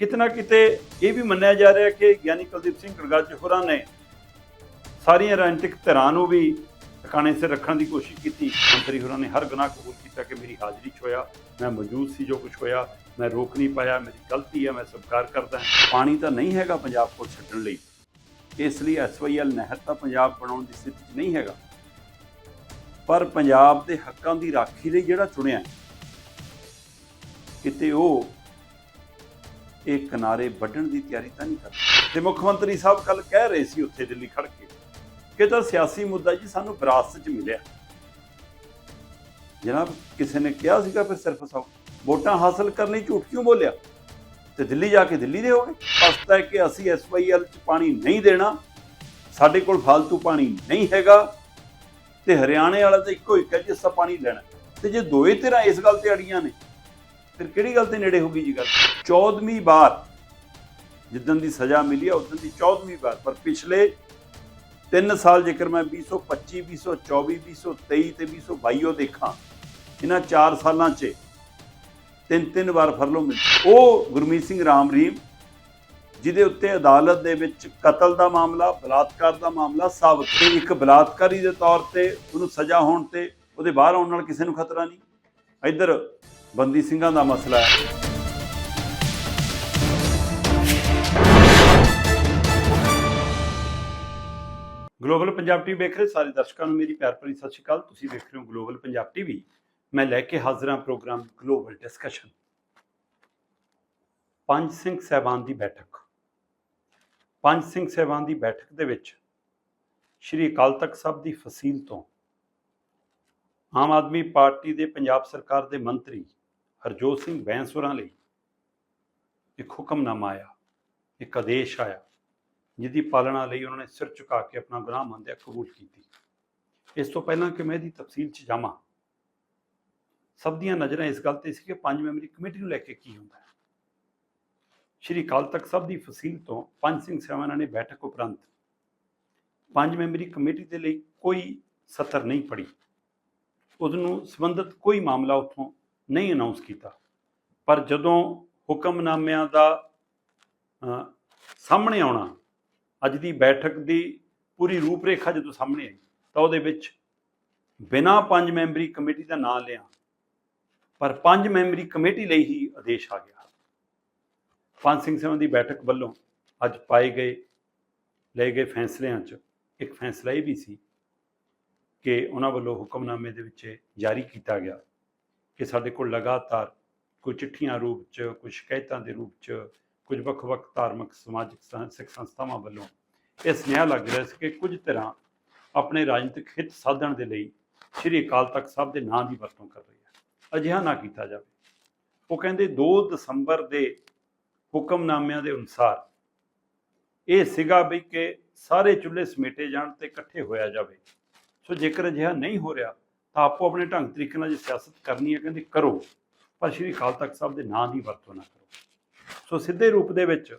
ਕਿਤੇ ਨਾ ਕਿਤੇ ਇਹ ਵੀ ਮੰਨਿਆ ਜਾ ਰਿਹਾ ਕਿ ਗਿਆਨੀ ਕੁਲਦੀਪ ਸਿੰਘ ਗੜਗੜ ਹੋਰਾਂ ਨੇ ਸਾਰੀਆਂ ਰਾਜਨੀਤਿਕ ਧਿਰਾਂ ਨੂੰ ਵੀ ਟਿਕਾਣੇ ਸਿਰ ਰੱਖਣ ਦੀ ਕੋਸ਼ਿਸ਼ ਕੀਤੀ। ਮੰਤਰੀ ਹੋਰਾਂ ਨੇ ਹਰ ਗੁਨਾਹ ਕਬੂਲ ਕੀਤਾ ਕਿ ਮੇਰੀ ਹਾਜ਼ਰੀ 'ਚ ਹੋਇਆ, ਮੈਂ ਮੌਜੂਦ ਸੀ ਜੋ ਕੁਝ ਹੋਇਆ, ਮੈਂ ਰੋਕ ਨਹੀਂ ਪਾਇਆ, ਮੇਰੀ ਗਲਤੀ ਹੈ, ਮੈਂ ਸਵੀਕਾਰ ਕਰਦਾ ਪਾਣੀ ਤਾਂ ਨਹੀਂ ਹੈਗਾ ਪੰਜਾਬ ਕੋਲ ਛੱਡਣ ਲਈ। ਇਸ ਲਈ ਐਸਵਾਈਐਲ ਨਹਿਰ ਤਾਂ ਪੰਜਾਬ ਬਣਾਉਣ ਦੀ ਸਥਿਤੀ 'ਚ ਨਹੀਂ ਹੈਗਾ। ਪਰ ਪੰਜਾਬ ਦੇ ਹੱਕਾਂ ਦੀ ਰਾਖੀ ਲਈ ਜਿਹੜਾ ਚੁਣਿਆ ਕਿਤੇ ਉਹ ਇਹ ਕਿਨਾਰੇ ਵੱਢਣ ਦੀ ਤਿਆਰੀ ਤਾਂ ਨਹੀਂ ਕਰਦੇ ਤੇ ਮੁੱਖ ਮੰਤਰੀ ਸਾਹਿਬ ਕੱਲ ਕਹਿ ਰਹੇ ਸੀ ਉੱਥੇ ਦਿੱਲੀ ਖੜ ਕੇ ਕਿ ਤਾਂ ਸਿਆਸੀ ਮੁੱਦਾ ਜੀ ਸਾਨੂੰ ਵਿਰਾਸਤ 'ਚ ਮਿਲਿਆ। ਜਨਾਬ, ਕਿਸੇ ਨੇ ਕਿਹਾ ਸੀਗਾ ਫਿਰ ਸਿਰਫ ਸਭ ਵੋਟਾਂ ਹਾਸਲ ਕਰਨ ਲਈ ਝੂਠ ਕਿਉਂ ਬੋਲਿਆ? ਤੇ ਦਿੱਲੀ ਜਾ ਕੇ ਦਿੱਲੀ ਦੇ ਹੋਗੇ ਪਸਤਾ ਹੈ ਕਿ ਅਸੀਂ ਐਸਵਾਈਐਲ 'ਚ ਪਾਣੀ ਨਹੀਂ ਦੇਣਾ, ਸਾਡੇ ਕੋਲ ਫालतू ਪਾਣੀ ਨਹੀਂ ਹੈਗਾ ਤੇ ਹਰਿਆਣੇ ਵਾਲਾ ਤਾਂ ਇੱਕੋ ਇੱਕ ਹੈ ਜਿਸ ਦਾ ਪਾਣੀ ਲੈਣਾ। ਤੇ ਜੇ ਦੋਏ ਧਿਰਾਂ ਇਸ ਗੱਲ ਤੇ ਅੜੀਆਂ ਨੇ ਫਿਰ ਕਿਹੜੀ ਗੱਲ ਤੇ ਨੇੜੇ ਹੋ ਗਈ ਜੀ ਗੱਲ? 14ਵੀਂ ਵਾਰ ਜਿੱਦਨ ਦੀ ਸਜ਼ਾ ਮਿਲੀ ਹੈ ਉਦੋਂ ਦੀ 14ਵੀਂ ਵਾਰ। ਪਰ ਪਿਛਲੇ 3 ਸਾਲ ਜੇਕਰ ਮੈਂ 2025 2024 2023 ਤੇ 2022 ਉਹ ਦੇਖਾਂ, ਇਹਨਾਂ 4 ਸਾਲਾਂ 'ਚ ਤਿੰਨ ਤਿੰਨ ਵਾਰ ਫਰਲੋ ਮਿਲੀ। ਉਹ ਗੁਰਮੀਤ ਸਿੰਘ ਰਾਮ ਰਹੀਮ, ਜਿਹਦੇ ਉੱਤੇ ਅਦਾਲਤ ਦੇ ਵਿੱਚ ਕਤਲ ਦਾ ਮਾਮਲਾ, ਬਲਾਤਕਾਰ ਦਾ ਮਾਮਲਾ, ਸਾਬਤ ਤੇ ਇੱਕ ਬਲਾਤਕਾਰੀ ਦੇ ਤੌਰ ਤੇ ਉਹਨੂੰ ਸਜ਼ਾ ਹੋਣ ਤੇ ਉਹਦੇ ਬਾਹਰ ਆਉਣ ਨਾਲ ਕਿਸੇ ਨੂੰ ਖਤਰਾ ਨਹੀਂ। ਇੱਧਰ ਬੰਦੀ ਸਿੰਘਾਂ ਦਾ ਮਸਲਾ ਹੈ। ਗਲੋਬਲ ਪੰਜਾਬ ਟੀਵੀ ਵੇਖ ਰਹੇ ਸਾਰੇ ਦਰਸ਼ਕਾਂ ਨੂੰ ਮੇਰੀ ਪਿਆਰ ਭਰੀ ਸਤਿ ਸ਼੍ਰੀ ਅਕਾਲ। ਤੁਸੀਂ ਵੇਖ ਰਹੇ ਹੋ ਗਲੋਬਲ ਪੰਜਾਬ ਟੀਵੀ। ਮੈਂ ਲੈ ਕੇ ਹਾਜ਼ਰ ਹਾਂ ਪ੍ਰੋਗਰਾਮ ਗਲੋਬਲ ਡਿਸਕਸ਼ਨ। ਪੰਜ ਸਿੰਘ ਸਹਿਬਾਨ ਦੀ ਬੈਠਕ। ਪੰਜ ਸਿੰਘ ਸਹਿਬਾਨ ਦੀ ਬੈਠਕ ਦੇ ਵਿੱਚ ਸ਼੍ਰੀ ਅਕਾਲ ਤਖਤ ਸਾਹਿਬ ਦੀ ਫਸੀਲ ਤੋਂ ਆਮ ਆਦਮੀ ਪਾਰਟੀ ਦੇ ਪੰਜਾਬ ਸਰਕਾਰ ਦੇ ਮੰਤਰੀ ਹਰਜੋਤ ਸਿੰਘ ਬੈਂਸੁਰਾਂ ਲਈ ਇੱਕ ਹੁਕਮਨਾਮਾ ਆਇਆ, ਇੱਕ ਆਦੇਸ਼ ਆਇਆ ਜਿਹਦੀ ਪਾਲਣਾ ਲਈ ਉਹਨਾਂ ਨੇ ਸਿਰ ਝੁਕਾ ਕੇ ਆਪਣਾ ਗੁਨਾਹ ਮੰਨਦਿਆਂ ਕਬੂਲ ਕੀਤੀ। ਇਸ ਤੋਂ ਪਹਿਲਾਂ ਕਿ ਮੈਂ ਇਹਦੀ ਤਫਸੀਲ 'ਚ ਜਾਵਾਂ, ਸਭ ਦੀਆਂ ਨਜ਼ਰਾਂ ਇਸ ਗੱਲ ਤੇ ਸੀ ਕਿ ਪੰਜ ਮੈਂਬਰੀ ਕਮੇਟੀ ਨੂੰ ਲੈ ਕੇ ਕੀ ਹੁੰਦਾ ਹੈ। ਸ਼੍ਰੀ ਅਕਾਲ ਤਖਤ ਸਾਹਿਬ ਦੀ ਫਸੀਲ ਤੋਂ ਪੰਜ ਸਿੰਘ ਸਹਿਬਾਨਾਂ ਨੇ ਬੈਠਕ ਉਪਰੰਤ ਪੰਜ ਮੈਂਬਰੀ ਕਮੇਟੀ ਦੇ ਲਈ ਕੋਈ ਸਤਰ ਨਹੀਂ ਪੜੀ ਉਸ ਨੂੰ ਸੰਬੰਧਿਤ ਕੋਈ ਮਾਮਲਾ ਉੱਥੋਂ ਨਹੀਂ ਅਨਾਉਂਸ ਕੀਤਾ। ਪਰ ਜਦੋਂ ਹੁਕਮਨਾਮਿਆਂ ਦਾ ਸਾਹਮਣੇ ਆਉਣਾ, ਅੱਜ ਦੀ ਬੈਠਕ ਦੀ ਪੂਰੀ ਰੂਪਰੇਖਾ ਜਦੋਂ ਸਾਹਮਣੇ ਆਈ, ਤਾਂ ਉਹਦੇ ਵਿੱਚ ਬਿਨਾਂ ਪੰਜ ਮੈਂਬਰੀ ਕਮੇਟੀ ਦਾ ਨਾਂ ਲਿਆ, ਪਰ ਪੰਜ ਮੈਂਬਰੀ ਕਮੇਟੀ ਲਈ ਹੀ ਆਦੇਸ਼ ਆ ਗਿਆ। ਪੰਜ ਸਿੰਘ ਸਭਾ ਦੀ ਬੈਠਕ ਵੱਲੋਂ ਅੱਜ ਪਾਏ ਗਏ, ਲਏ ਗਏ ਫੈਸਲਿਆਂ 'ਚ ਇੱਕ ਫੈਸਲਾ ਇਹ ਵੀ ਸੀ ਕਿ ਉਹਨਾਂ ਵੱਲੋਂ ਹੁਕਮਨਾਮੇ ਦੇ ਵਿੱਚ ਜਾਰੀ ਕੀਤਾ ਗਿਆ। ਕਿ ਸਾਡੇ ਕੋਲ ਲਗਾਤਾਰ ਕੋਈ ਚਿੱਠੀਆਂ ਰੂਪ 'ਚ, ਕੋਈ ਸ਼ਿਕਾਇਤਾਂ ਦੇ ਰੂਪ 'ਚ, ਕੁਝ ਵੱਖ-ਵੱਖ ਧਾਰਮਿਕ, ਸਮਾਜਿਕ ਸਿੱਖ ਸੰਸਥਾਵਾਂ ਵੱਲੋਂ ਇਹ ਸੁਨੇਹਾ ਲੱਗ ਰਿਹਾ ਸੀ ਕਿ ਕੁਝ ਤਰ੍ਹਾਂ ਆਪਣੇ ਰਾਜਨੀਤਿਕ ਹਿੱਤ ਸਾਧਣ ਦੇ ਲਈ ਸ਼੍ਰੀ ਅਕਾਲ ਤਖਤ ਸਾਹਿਬ ਦੇ ਨਾਂ ਦੀ ਵਰਤੋਂ ਕਰ ਰਹੀ ਹੈ। ਅਜਿਹਾ ਨਾ ਕੀਤਾ ਜਾਵੇ। ਉਹ ਕਹਿੰਦੇ 2 ਦਸੰਬਰ ਦੇ ਹੁਕਮਨਾਮਿਆਂ ਦੇ ਅਨੁਸਾਰ ਇਹ ਸੀਗਾ ਵੀ ਕਿ ਸਾਰੇ ਚੁੱਲ੍ਹੇ ਸਮੇਟੇ ਜਾਣ ਤੇ ਇਕੱਠੇ ਹੋਇਆ ਜਾਵੇ। ਸੋ ਜੇਕਰ ਅਜਿਹਾ ਨਹੀਂ ਹੋ ਰਿਹਾ ਆਪੋ ਆਪਣੇ ਢੰਗ ਤਰੀਕੇ ਨਾਲ ਜੇ ਸਿਆਸਤ ਕਰਨੀ ਹੈ, ਕਹਿੰਦੇ ਕਰੋ, ਪਰ ਸ਼੍ਰੀ ਅਕਾਲ ਤਖਤ ਸਾਹਿਬ ਦੇ ਨਾਂ ਦੀ ਵਰਤੋਂ ਨਾ ਕਰੋ। ਸੋ ਸਿੱਧੇ ਰੂਪ ਦੇ ਵਿੱਚ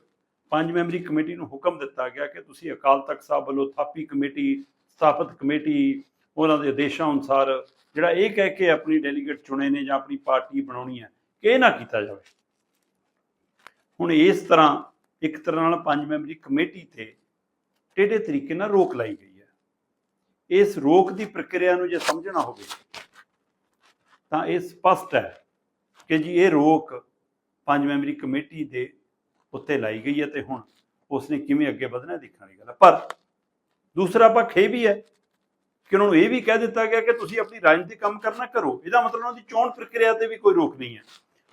ਪੰਜ ਮੈਂਬਰੀ ਕਮੇਟੀ ਨੂੰ ਹੁਕਮ ਦਿੱਤਾ ਗਿਆ ਕਿ ਤੁਸੀਂ ਅਕਾਲ ਤਖਤ ਸਾਹਿਬ ਵੱਲੋਂ ਥਾਪੀ ਕਮੇਟੀ, ਸਥਾਪਿਤ ਕਮੇਟੀ, ਉਹਨਾਂ ਦੇ ਆਦੇਸ਼ਾਂ ਅਨੁਸਾਰ ਜਿਹੜਾ ਇਹ ਕਹਿ ਕੇ ਆਪਣੀ ਡੈਲੀਗੇਟ ਚੁਣੇ ਨੇ ਜਾਂ ਆਪਣੀ ਪਾਰਟੀ ਬਣਾਉਣੀ ਹੈ ਕਿ ਇਹ ਨਾ ਕੀਤਾ ਜਾਵੇ। ਹੁਣ ਇਸ ਤਰ੍ਹਾਂ ਇੱਕ ਤਰ੍ਹਾਂ ਨਾਲ ਪੰਜ ਮੈਂਬਰੀ ਕਮੇਟੀ ਤੇ ਟੇਢੇ ਤਰੀਕੇ ਨਾਲ ਰੋਕ ਲਾਈ ਗਈ। ਇਸ ਰੋਕ ਦੀ ਪ੍ਰਕਿਰਿਆ ਨੂੰ ਜੇ ਸਮਝਣਾ ਹੋਵੇ, ਤਾਂ ਇਹ ਸਪਸ਼ਟ ਹੈ ਕਿ ਜੀ ਇਹ ਰੋਕ ਪੰਜ ਮੈਂਬਰੀ ਕਮੇਟੀ ਦੇ ਉੱਤੇ ਲਾਈ ਗਈ ਹੈ ਤੇ ਹੁਣ ਉਸਨੇ ਕਿਵੇਂ ਅੱਗੇ ਵਧਣਾ ਦੇਖਣ ਵਾਲੀ ਗੱਲ ਹੈ। ਪਰ ਦੂਸਰਾ ਪੱਖ ਇਹ ਵੀ ਹੈ ਕਿ ਉਹਨਾਂ ਨੂੰ ਇਹ ਵੀ ਕਹਿ ਦਿੱਤਾ ਗਿਆ ਕਿ ਤੁਸੀਂ ਆਪਣੀ ਰਾਜਨੀਤੀ ਕੰਮ ਕਰਨਾ ਕਰੋ। ਇਹਦਾ ਮਤਲਬ ਉਹਨਾਂ ਦੀ ਚੋਣ ਪ੍ਰਕਿਰਿਆ ਤੇ ਵੀ ਕੋਈ ਰੋਕ ਨਹੀਂ ਹੈ।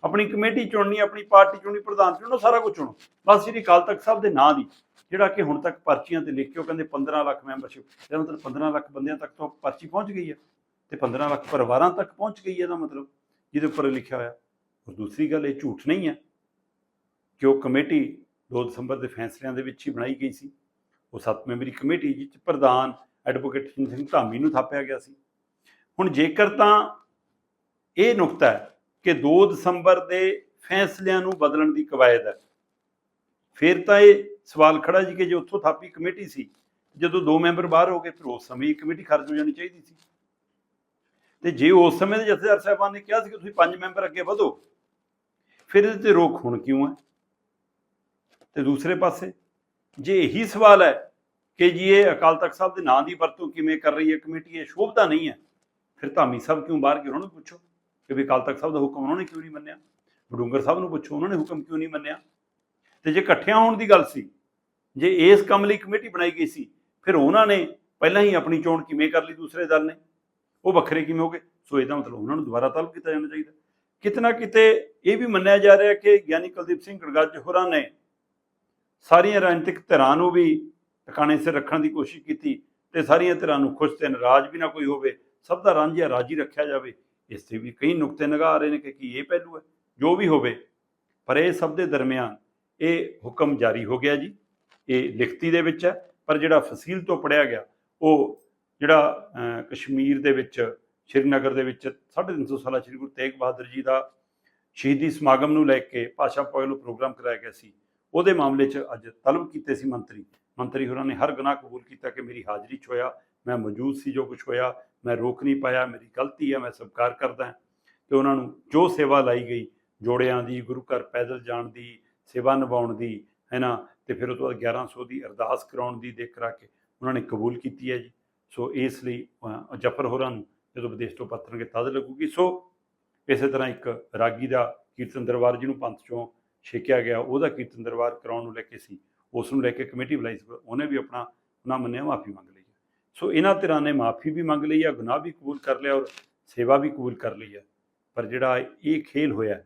ਆਪਣੀ ਕਮੇਟੀ ਚੁਣਨੀ, ਆਪਣੀ ਪਾਰਟੀ ਚੁਣਨੀ, ਪ੍ਰਧਾਨ ਚੁਣੋ ਸਾਰਾ ਕੁਝ ਚੁਣੋ। ਬਸ ਸ੍ਰੀ ਅਕਾਲ ਤਖਤ ਸਾਹਿਬ ਦੇ ਨਾਂ ਦੀ, ਜਿਹੜਾ ਕਿ ਹੁਣ ਤੱਕ ਪਰਚੀਆਂ ਤੇ ਲਿਖ ਕੇ ਉਹ ਕਹਿੰਦੇ 15 ਲੱਖ ਮੈਂਬਰਸ਼ਿਪ, ਇਹਦਾ ਮਤਲਬ 15 ਲੱਖ ਬੰਦਿਆਂ ਤੱਕ ਤੋਂ ਪਰਚੀ ਪਹੁੰਚ ਗਈ ਹੈ ਤੇ 15 ਲੱਖ ਪਰਿਵਾਰਾਂ ਤੱਕ ਪਹੁੰਚ ਗਈ ਹੈ ਇਹਦਾ ਮਤਲਬ, ਜਿਹਦੇ ਉੱਪਰ ਲਿਖਿਆ ਹੋਇਆ। ਔਰ ਦੂਸਰੀ ਗੱਲ, ਇਹ ਝੂਠ ਨਹੀਂ ਹੈ ਕਿ ਉਹ ਕਮੇਟੀ 2 ਦਸੰਬਰ ਦੇ ਫੈਸਲਿਆਂ ਦੇ ਵਿੱਚ ਹੀ ਬਣਾਈ ਗਈ ਸੀ। ਉਹ ਸੱਤ ਮੈਂਬਰੀ ਕਮੇਟੀ ਜਿਸ 'ਚ ਪ੍ਰਧਾਨ ਐਡਵੋਕੇਟ ਸਿੰਘ ਧਾਮੀ ਨੂੰ ਥਾਪਿਆ ਗਿਆ ਸੀ। ਹੁਣ ਜੇਕਰ ਤਾਂ ਇਹ ਨੁਕਤਾ ਹੈ ਕਿ 2 ਦਸੰਬਰ ਦੇ ਫੈਸਲਿਆਂ ਨੂੰ ਬਦਲਣ ਦੀ ਕਵਾਇਦ ਹੈ। ਫਿਰ ਤਾਂ ਇਹ ਸਵਾਲ ਖੜਾ ਜੀ ਕਿ ਜੇ ਉੱਥੋਂ ਥਾਪੀ ਕਮੇਟੀ ਸੀ, ਜਦੋਂ ਦੋ ਮੈਂਬਰ ਬਾਹਰ ਹੋ ਗਏ, ਫਿਰ ਉਸ ਸਮੇਂ ਇਹ ਕਮੇਟੀ ਖਰਚ ਹੋ ਜਾਣੀ ਚਾਹੀਦੀ ਸੀ। ਤੇ ਜੇ ਉਸ ਸਮੇਂ ਦੇ ਜਥੇਦਾਰ ਸਾਹਿਬਾਨ ਨੇ ਕਿਹਾ ਸੀ ਕਿ ਤੁਸੀਂ ਪੰਜ ਮੈਂਬਰ ਅੱਗੇ ਵਧੋ, ਫਿਰ ਇਹਦੇ ਤੇ ਰੋਕ ਹੁਣ ਕਿਉਂ ਹੈ? ਤੇ ਦੂਸਰੇ ਪਾਸੇ, ਜੇ ਇਹੀ ਸਵਾਲ ਹੈ ਕਿ ਜੀ ਇਹ ਅਕਾਲ ਤਖਤ ਸਾਹਿਬ ਦੇ ਨਾਂ ਦੀ ਵਰਤੋਂ ਕਿਵੇਂ ਕਰ ਰਹੀ ਹੈ, ਕਮੇਟੀ ਇਹ ਸ਼ੋਭਤਾ ਨਹੀਂ ਹੈ, ਫਿਰ ਧਾਮੀ ਸਾਹਿਬ ਕਿਉਂ ਬਾਹਰ ਗਏ? ਉਹਨਾਂ ਨੂੰ ਪੁੱਛੋ। ਕਿ ਵੀ ਅਕਾਲ ਤਖਤ ਸਾਹਿਬ ਦਾ ਹੁਕਮ ਉਹਨਾਂ ਨੇ ਕਿਉਂ ਨਹੀਂ ਮੰਨਿਆ? ਬਡੂੰਗਰ ਸਾਹਿਬ ਨੂੰ ਪੁੱਛੋ, ਉਹਨਾਂ ਨੇ ਹੁਕਮ ਕਿਉਂ ਨਹੀਂ ਮੰਨਿਆ? ਤੇ ਜੇ ਇਕੱਠਿਆਂ ਹੋਣ ਦੀ ਗੱਲ ਸੀ, ਜੇ ਇਸ ਕੰਮ ਲਈ ਕਮੇਟੀ ਬਣਾਈ ਗਈ ਸੀ, ਫਿਰ ਉਹਨਾਂ ਨੇ ਪਹਿਲਾਂ ਹੀ ਆਪਣੀ ਚੋਣ ਕਿਵੇਂ ਕਰ ਲਈ ਦੂਸਰੇ ਦਲ ਨੇ? ਉਹ ਵੱਖਰੇ ਕਿਵੇਂ ਹੋ ਗਏ? ਸੋ ਇਹਦਾ ਮਤਲਬ ਉਹਨਾਂ ਨੂੰ ਦੁਬਾਰਾ ਤਲਬ ਕੀਤਾ ਜਾਣਾ ਚਾਹੀਦਾ। ਕਿਤਨਾ ਕਿਤੇ ਇਹ ਵੀ ਮੰਨਿਆ ਜਾ ਰਿਹਾ ਕਿ ਗਿਆਨੀ ਕੁਲਦੀਪ ਸਿੰਘ ਗੜਗੱਜ ਹੋਰਾਂ ਨੇ ਸਾਰੀਆਂ ਰਾਜਨੀਤਿਕ ਧਿਰਾਂ ਨੂੰ ਵੀ ਟਿਕਾਣੇ ਸਿਰ ਰੱਖਣ ਦੀ ਕੋਸ਼ਿਸ਼ ਕੀਤੀ ਤੇ ਸਾਰੀਆਂ ਧਿਰਾਂ ਨੂੰ ਖੁਸ਼ ਤੇ ਨਾਰਾਜ਼ ਵੀ ਨਾ ਕੋਈ ਹੋਵੇ। ਸਭ ਦਾ ਰਾਂਝਿਆ ਰਾਜੀ ਰੱਖਿਆ ਜਾਵੇ। ਇਸ ਤੇ ਵੀ ਕਈ ਨੁਕਤੇ ਨਿਗਾਹ ਆ ਰਹੇ ਨੇ ਕਿ ਕੀ ਇਹ ਪਹਿਲੂ ਹੈ, ਜੋ ਵੀ ਹੋਵੇ, ਪਰ ਇਹ ਸਭ ਦੇ ਦਰਮਿਆਨ ਇਹ ਹੁਕਮ ਜਾਰੀ ਹੋ ਗਿਆ ਜੀ, ਇਹ ਲਿਖਤੀ ਦੇ ਵਿੱਚ ਹੈ, ਪਰ ਜਿਹੜਾ ਫਸੀਲ ਤੋਂ ਪੜਿਆ ਗਿਆ, ਉਹ ਜਿਹੜਾ ਕਸ਼ਮੀਰ ਦੇ ਵਿੱਚ, ਸ਼੍ਰੀਨਗਰ ਦੇ ਵਿੱਚ 350 ਸਾਲਾ ਸ਼੍ਰੀ ਗੁਰੂ ਤੇਗ ਬਹਾਦਰ ਜੀ ਦਾ ਸ਼ਹੀਦੀ ਸਮਾਗਮ ਨੂੰ ਲੈ ਕੇ ਭਾਸ਼ਾ ਪਹਿਲੂ ਪ੍ਰੋਗਰਾਮ ਕਰਾਇਆ ਗਿਆ ਸੀ, ਉਹਦੇ ਮਾਮਲੇ 'ਚ ਅੱਜ ਤਲਬ ਕੀਤੇ ਸੀ ਮੰਤਰੀ ਮੰਤਰੀ ਹੋਰਾਂ ਨੇ ਹਰ ਗੁਨਾਹ ਕਬੂਲ ਕੀਤਾ ਕਿ ਮੇਰੀ ਹਾਜ਼ਰੀ 'ਚ ਹੋਇਆ ਮੈਂ ਮੌਜੂਦ ਸੀ ਜੋ ਕੁਝ ਹੋਇਆ ਮੈਂ ਰੋਕ ਨਹੀਂ ਪਾਇਆ ਮੇਰੀ ਗਲਤੀ ਹੈ ਮੈਂ ਸਵੀਕਾਰ ਕਰਦਾ ਹਾਂ। ਤੇ ਉਹਨਾਂ ਨੂੰ ਜੋ ਸੇਵਾ ਲਾਈ ਗਈ ਜੋੜਿਆਂ ਦੀ ਗੁਰੂ ਘਰ ਪੈਦਲ ਜਾਣ ਦੀ ਸੇਵਾ ਨਿਭਾਉਣ ਦੀ ਹੈ ਨਾ ਤੇ ਫਿਰ ਉਹ ਤੋਂ ਬਾਅਦ 1100 ਦੀ ਅਰਦਾਸ ਕਰਾਉਣ ਦੀ ਦੇਖ ਕਰਾ ਕੇ ਉਹਨਾਂ ਨੇ ਕਬੂਲ ਕੀਤੀ ਹੈ ਜੀ। ਸੋ ਇਸ ਲਈ ਅਹ, ਜਫਰ ਹੋਰਾਂ ਨੂੰ ਜਦੋਂ ਵਿਦੇਸ਼ ਤੋਂ ਪੱਤਰਨਗੇ ਤਦ ਲੱਗੂਗੀ। ਸੋ ਇਸੇ ਤਰ੍ਹਾਂ ਇੱਕ ਰਾਗੀ ਦਾ ਕੀਰਤਨ ਦਰਬਾਰ ਜਿਹਨੂੰ ਪੰਥ ਚੋਂ ਛੇਕਿਆ ਗਿਆ ਉਹਦਾ ਕੀਰਤਨ ਦਰਬਾਰ ਕਰਾਉਣ ਨੂੰ ਲੈ ਕੇ ਸੀ ਉਸ ਨੂੰ ਲੈ ਕੇ ਕਮੇਟੀ ਬੁਲਾਈ ਸੀ ਉਹਨੇ ਵੀ ਆਪਣਾ ਨਾ ਮੰਨਿਆ ਮਾਫੀ ਮੰਗ ਸੋ ਇਹਨਾਂ ਧਿਰਾਂ ਨੇ ਮਾਫੀ ਵੀ ਮੰਗ ਲਈ ਆ, ਗੁਨਾਹ ਵੀ ਕਬੂਲ ਕਰ ਲਿਆ ਔਰ ਸੇਵਾ ਵੀ ਕਬੂਲ ਕਰ ਲਈ ਹੈ ਪਰ ਜਿਹੜਾ ਇਹ ਖੇਲ ਹੋਇਆ,